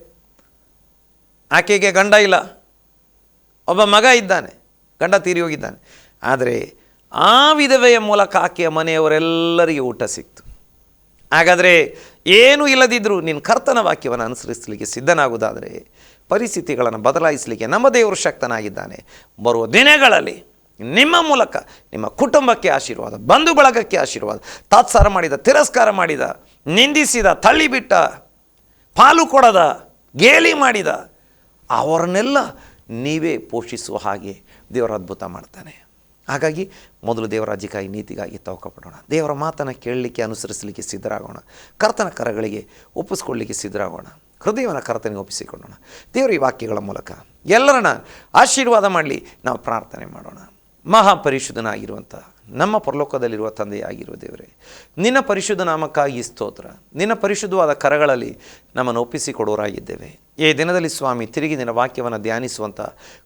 ಆಕೆಗೆ ಗಂಡ ಇಲ್ಲ. ಒಬ್ಬ ಮಗ ಇದ್ದಾನೆ. ಗಂಡ ತೀರಿ ಹೋಗಿದ್ದಾನೆ. ಆದರೆ ಆ ವಿಧವೆಯ ಮೂಲಕ ಆಕೆಯ ಮನೆಯವರೆಲ್ಲರಿಗೆ ಊಟ ಸಿಕ್ತು. ಹಾಗಾದರೆ ಏನೂ ಇಲ್ಲದಿದ್ದರೂ ನಿನ್ನ ಕರ್ತನ ವಾಕ್ಯವನ್ನು ಅನುಸರಿಸಲಿಕ್ಕೆ ಸಿದ್ಧನಾಗುವುದಾದರೆ ಪರಿಸ್ಥಿತಿಗಳನ್ನು ಬದಲಾಯಿಸಲಿಕ್ಕೆ ನಮ್ಮ ದೇವರು ಶಕ್ತನಾಗಿದ್ದಾನೆ. ಬರುವ ದಿನಗಳಲ್ಲಿ ನಿಮ್ಮ ಮೂಲಕ, ನಿಮ್ಮ ಕುಟುಂಬಕ್ಕೆ ಆಶೀರ್ವಾದ, ಬಂಧು ಬಳಗಕ್ಕೆ ಆಶೀರ್ವಾದ, ತಾತ್ಸಾರ ಮಾಡಿದ, ತಿರಸ್ಕಾರ ಮಾಡಿದ, ನಿಂದಿಸಿದ, ತಳ್ಳಿಬಿಟ್ಟ, ಪಾಲು ಕೊಡದ, ಗೇಲಿ ಮಾಡಿದ, ಅವರನ್ನೆಲ್ಲ ನೀವೇ ಪೋಷಿಸುವ ಹಾಗೆ ದೇವರ ಅದ್ಭುತ ಮಾಡ್ತಾನೆ. ಹಾಗಾಗಿ ಮೊದಲು ದೇವರ ಅಜಿಕಾಯಿ ನೀತಿಗಾಗಿ ತವಕಪಡೋಣ ದೇವರ ಮಾತನ್ನು ಕೇಳಲಿಕ್ಕೆ, ಅನುಸರಿಸಲಿಕ್ಕೆ ಸಿದ್ಧರಾಗೋಣ. ಕರ್ತನ ಕರಗಳಿಗೆ ಒಪ್ಪಿಸ್ಕೊಳ್ಳಿಕ್ಕೆ ಸಿದ್ಧರಾಗೋಣ. ಹೃದಯವನ್ನು ಕರ್ತನಿಗೆ ಒಪ್ಪಿಸಿಕೊಳ್ಳೋಣ. ದೇವರ ಈ ವಾಕ್ಯಗಳ ಮೂಲಕ ಎಲ್ಲರನ್ನ ಆಶೀರ್ವಾದ ಮಾಡಲಿ. ನಾವು ಪ್ರಾರ್ಥನೆ ಮಾಡೋಣ. ಮಹಾಪರಿಶುದ್ಧನಾಗಿರುವಂಥ ನಮ್ಮ ಪರಲೋಕದಲ್ಲಿರುವ ತಂದೆಯಾಗಿರುವ ದೇವರೇ, ನಿನ್ನ ಪರಿಶುದ್ಧ ನಾಮಕ್ಕಾಗಿ ಸ್ತೋತ್ರ, ನಿನ್ನ ಪರಿಶುದ್ಧವಾದ ಕರಗಳಲ್ಲಿ ನಮ್ಮನ್ನು ಒಪ್ಪಿಸಿಕೊಡೋರಾಗಿದ್ದೇವೆ ಈ ದಿನದಲ್ಲಿ ಸ್ವಾಮಿ, ತಿರುಗಿ ನಿನ್ನ ವಾಕ್ಯವನ್ನು ಧ್ಯಾನಿಸುವಂಥ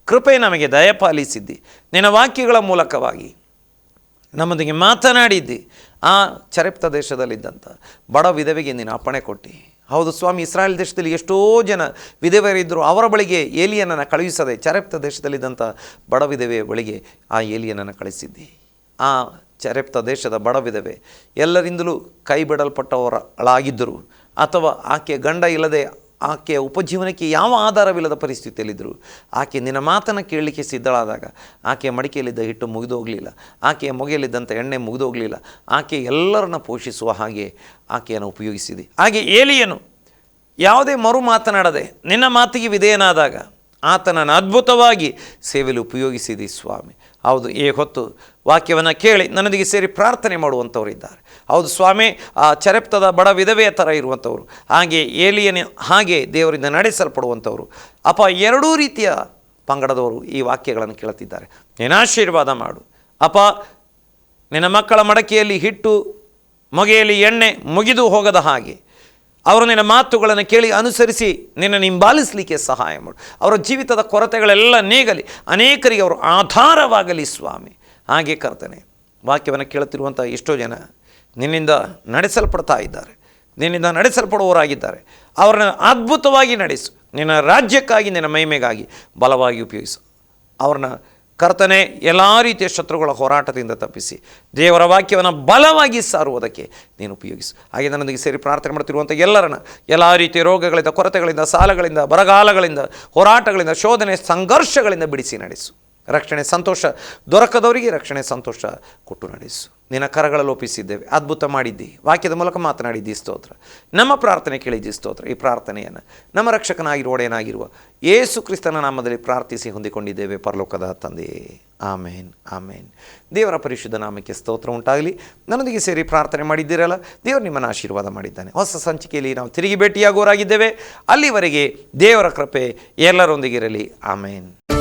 ಕೃಪೆ ನಮಗೆ ದಯಪಾಲಿಸಿದ್ದಿ. ನಿನ್ನ ವಾಕ್ಯಗಳ ಮೂಲಕವಾಗಿ ನಮ್ಮೊಂದಿಗೆ ಮಾತನಾಡಿದ್ದಿ. ಆ ಚರಪ್ತ ದೇಶದಲ್ಲಿದ್ದಂಥ ಬಡ ವಿಧವೆಗೆ ನೀನು ಅಪ್ಪಣೆ ಕೊಟ್ಟು. ಹೌದು ಸ್ವಾಮಿ, ಇಸ್ರಾಯೇಲ್ ದೇಶದಲ್ಲಿ ಎಷ್ಟೋ ಜನ ವಿಧವೆಯರಿದ್ದರು ಅವರ ಬಳಿಗೆ ಏಲಿಯನನ್ನು ಕಳುಹಿಸದೆ ಚರಪ್ತ ದೇಶದಲ್ಲಿದ್ದಂಥ ಬಡ ವಿಧವೆಯ ಬಳಿಗೆ ಆ ಏಲಿಯನನ್ನು ಕಳಿಸಿದ್ದಿ. ಆ ಚರೆಪ್ತ ದೇಶದ ಬಡ ವಿಧವೆ ಎಲ್ಲರಿಂದಲೂ ಕೈ ಬಿಡಲ್ಪಟ್ಟವರಾಗಿದ್ದರು ಅಥವಾ ಆಕೆ ಗಂಡ ಇಲ್ಲದೆ ಆಕೆಯ ಉಪಜೀವನಕ್ಕೆ ಯಾವ ಆಧಾರವಿಲ್ಲದ ಪರಿಸ್ಥಿತಿಯಲ್ಲಿದ್ದರು? ಆಕೆ ನಿನ್ನ ಮಾತನ್ನು ಕೇಳಲಿಕ್ಕೆ ಸಿದ್ಧಳಾದಾಗ ಆಕೆಯ ಮಡಿಕೆಯಲ್ಲಿದ್ದ ಹಿಟ್ಟು ಮುಗಿದೋಗಲಿಲ್ಲ. ಆಕೆಯ ಮೊಗೆಯಲ್ಲಿದ್ದಂಥ ಎಣ್ಣೆ ಮುಗಿದೋಗಲಿಲ್ಲ. ಆಕೆ ಎಲ್ಲರನ್ನ ಪೋಷಿಸುವ ಹಾಗೆ ಆಕೆಯನ್ನು ಉಪಯೋಗಿಸಿದೆ. ಹಾಗೆ ಏಲಿಯನು ಯಾವುದೇ ಮರು ಮಾತನಾಡದೆ ನಿನ್ನ ಮಾತಿಗೆ ವಿಧೇಯನಾದಾಗ ಆತನನ್ನು ಅದ್ಭುತವಾಗಿ ಸೇವೆಯಲ್ಲಿ ಉಪಯೋಗಿಸಿದೆ ಸ್ವಾಮಿ. ಹೌದು, ಈ ಹೊತ್ತು ವಾಕ್ಯವನ್ನು ಕೇಳಿ ನನ್ನೊಂದಿಗೆ ಸೇರಿ ಪ್ರಾರ್ಥನೆ ಮಾಡುವಂಥವ್ರು ಇದ್ದಾರೆ. ಹೌದು ಸ್ವಾಮಿ, ಆ ಚರಪ್ತದ ಬಡ ವಿಧವೆಯ ಥರ ಇರುವಂಥವ್ರು, ಹಾಗೆ ಏಲಿಯನ ಹಾಗೆ ದೇವರಿಂದ ನಡೆಸಲ್ಪಡುವಂಥವರು ಅಪ್ಪ ಎರಡೂ ರೀತಿಯ ಪಂಗಡದವರು ಈ ವಾಕ್ಯಗಳನ್ನು ಕೇಳುತ್ತಿದ್ದಾರೆ ನಿನಾಶೀರ್ವಾದ ಮಾಡು. ಅಪ್ಪ ನಿನ್ನ ಮಕ್ಕಳ ಮಡಕೆಯಲ್ಲಿ ಹಿಟ್ಟು, ಮೊಗೆಯಲ್ಲಿ ಎಣ್ಣೆ ಮುಗಿದು ಹೋಗದ ಹಾಗೆ. ಅವರು ನಿನ್ನ ಮಾತುಗಳನ್ನು ಕೇಳಿ ಅನುಸರಿಸಿ ನಿನ್ನ ಹಿಂಬಾಲಿಸಲಿಕ್ಕೆ ಸಹಾಯ ಮಾಡು. ಅವರ ಜೀವಿತದ ಕೊರತೆಗಳೆಲ್ಲ ನೀಗಲಿ. ಅನೇಕರಿಗೆ ಅವರು ಆಧಾರವಾಗಲಿ ಸ್ವಾಮಿ. ಹಾಗೆ ಕರ್ತನೆ, ವಾಕ್ಯವನ್ನು ಕೇಳುತ್ತಿರುವಂಥ ಎಷ್ಟೋ ಜನ ನಿನ್ನಿಂದ ನಡೆಸಲ್ಪಡ್ತಾ ಇದ್ದಾರೆ. ನಿನ್ನಿಂದ ನಡೆಸಲ್ಪಡುವವರಾಗಿದ್ದಾರೆ. ಅವರನ್ನು ಅದ್ಭುತವಾಗಿ ನಡೆಸು. ನಿನ್ನ ರಾಜ್ಯಕ್ಕಾಗಿ, ನಿನ್ನ ಮಹಿಮೆಗಾಗಿ ಬಲವಾಗಿ ಉಪಯೋಗಿಸು. ಅವ್ರನ್ನ ಕರ್ತನೆ, ಎಲ್ಲ ರೀತಿಯ ಶತ್ರುಗಳ ಹೋರಾಟದಿಂದ ತಪ್ಪಿಸಿ. ದೇವರ ವಾಕ್ಯವನ್ನು ಬಲವಾಗಿ ಸಾರುವುದಕ್ಕೆ ನೀನು ಉಪಯೋಗಿಸು. ಹಾಗೆ ನನ್ನೊಂದಿಗೆ ಸೇರಿ ಪ್ರಾರ್ಥನೆ ಮಾಡ್ತಿರುವಂಥ ಎಲ್ಲರನ್ನ, ಎಲ್ಲ ರೀತಿಯ ರೋಗಗಳಿಂದ, ಕೊರತೆಗಳಿಂದ, ಸಾಲಗಳಿಂದ, ಬರಗಾಲಗಳಿಂದ, ಹೋರಾಟಗಳಿಂದ, ಶೋಧನೆ, ಸಂಘರ್ಷಗಳಿಂದ ಬಿಡಿಸಿ ನಡೆಸು. ರಕ್ಷಣೆ ಸಂತೋಷ, ದೊರಕದವರಿಗೆ ರಕ್ಷಣೆ ಸಂತೋಷ ಕೊಟ್ಟು ನಡೆಸು. ನಿನ್ನ ಕರಗಳ ಲೋಪಿಸಿದ್ದೇವೆ ಅದ್ಭುತ ಮಾಡಿದ್ದಿ. ವಾಕ್ಯದ ಮೂಲಕ ಮಾತನಾಡಿದ್ದಿ, ಸ್ತೋತ್ರ. ನಮ್ಮ ಪ್ರಾರ್ಥನೆ ಕೇಳಿದ್ದಿ, ಸ್ತೋತ್ರ. ಈ ಪ್ರಾರ್ಥನೆಯನ್ನು ನಮ್ಮ ರಕ್ಷಕನಾಗಿರುವ, ಒಡೆಯನಾಗಿರುವ ಯೇಸು ಕ್ರಿಸ್ತನ ನಾಮದಲ್ಲಿ ಪ್ರಾರ್ಥಿಸಿ ಹೊಂದಿಕೊಂಡಿದ್ದೇವೆ, ಪರಲೋಕದ ತಂದೆಯೇ ಆಮೇನ್ ಆಮೇನ್. ದೇವರ ಪರಿಶುದ್ಧ ನಾಮಕ್ಕೆ ಸ್ತೋತ್ರ ಉಂಟಾಗಲಿ. ನನ್ನೊಂದಿಗೆ ಸೇರಿ ಪ್ರಾರ್ಥನೆ ಮಾಡಿದ್ದೀರಲ್ಲ? ದೇವರು ನಿಮ್ಮನ್ನು ಆಶೀರ್ವಾದ ಮಾಡಿದ್ದಾನೆ. ಹೊಸ ಸಂಚಿಕೆಯಲ್ಲಿ ನಾವು ತಿರುಗಿ ಭೇಟಿಯಾಗುವರಾಗಿದ್ದೇವೆ ಅಲ್ಲಿವರೆಗೆ ದೇವರ ಕೃಪೆ ಎಲ್ಲರೊಂದಿಗಿರಲಿ. ಆಮೇನ್.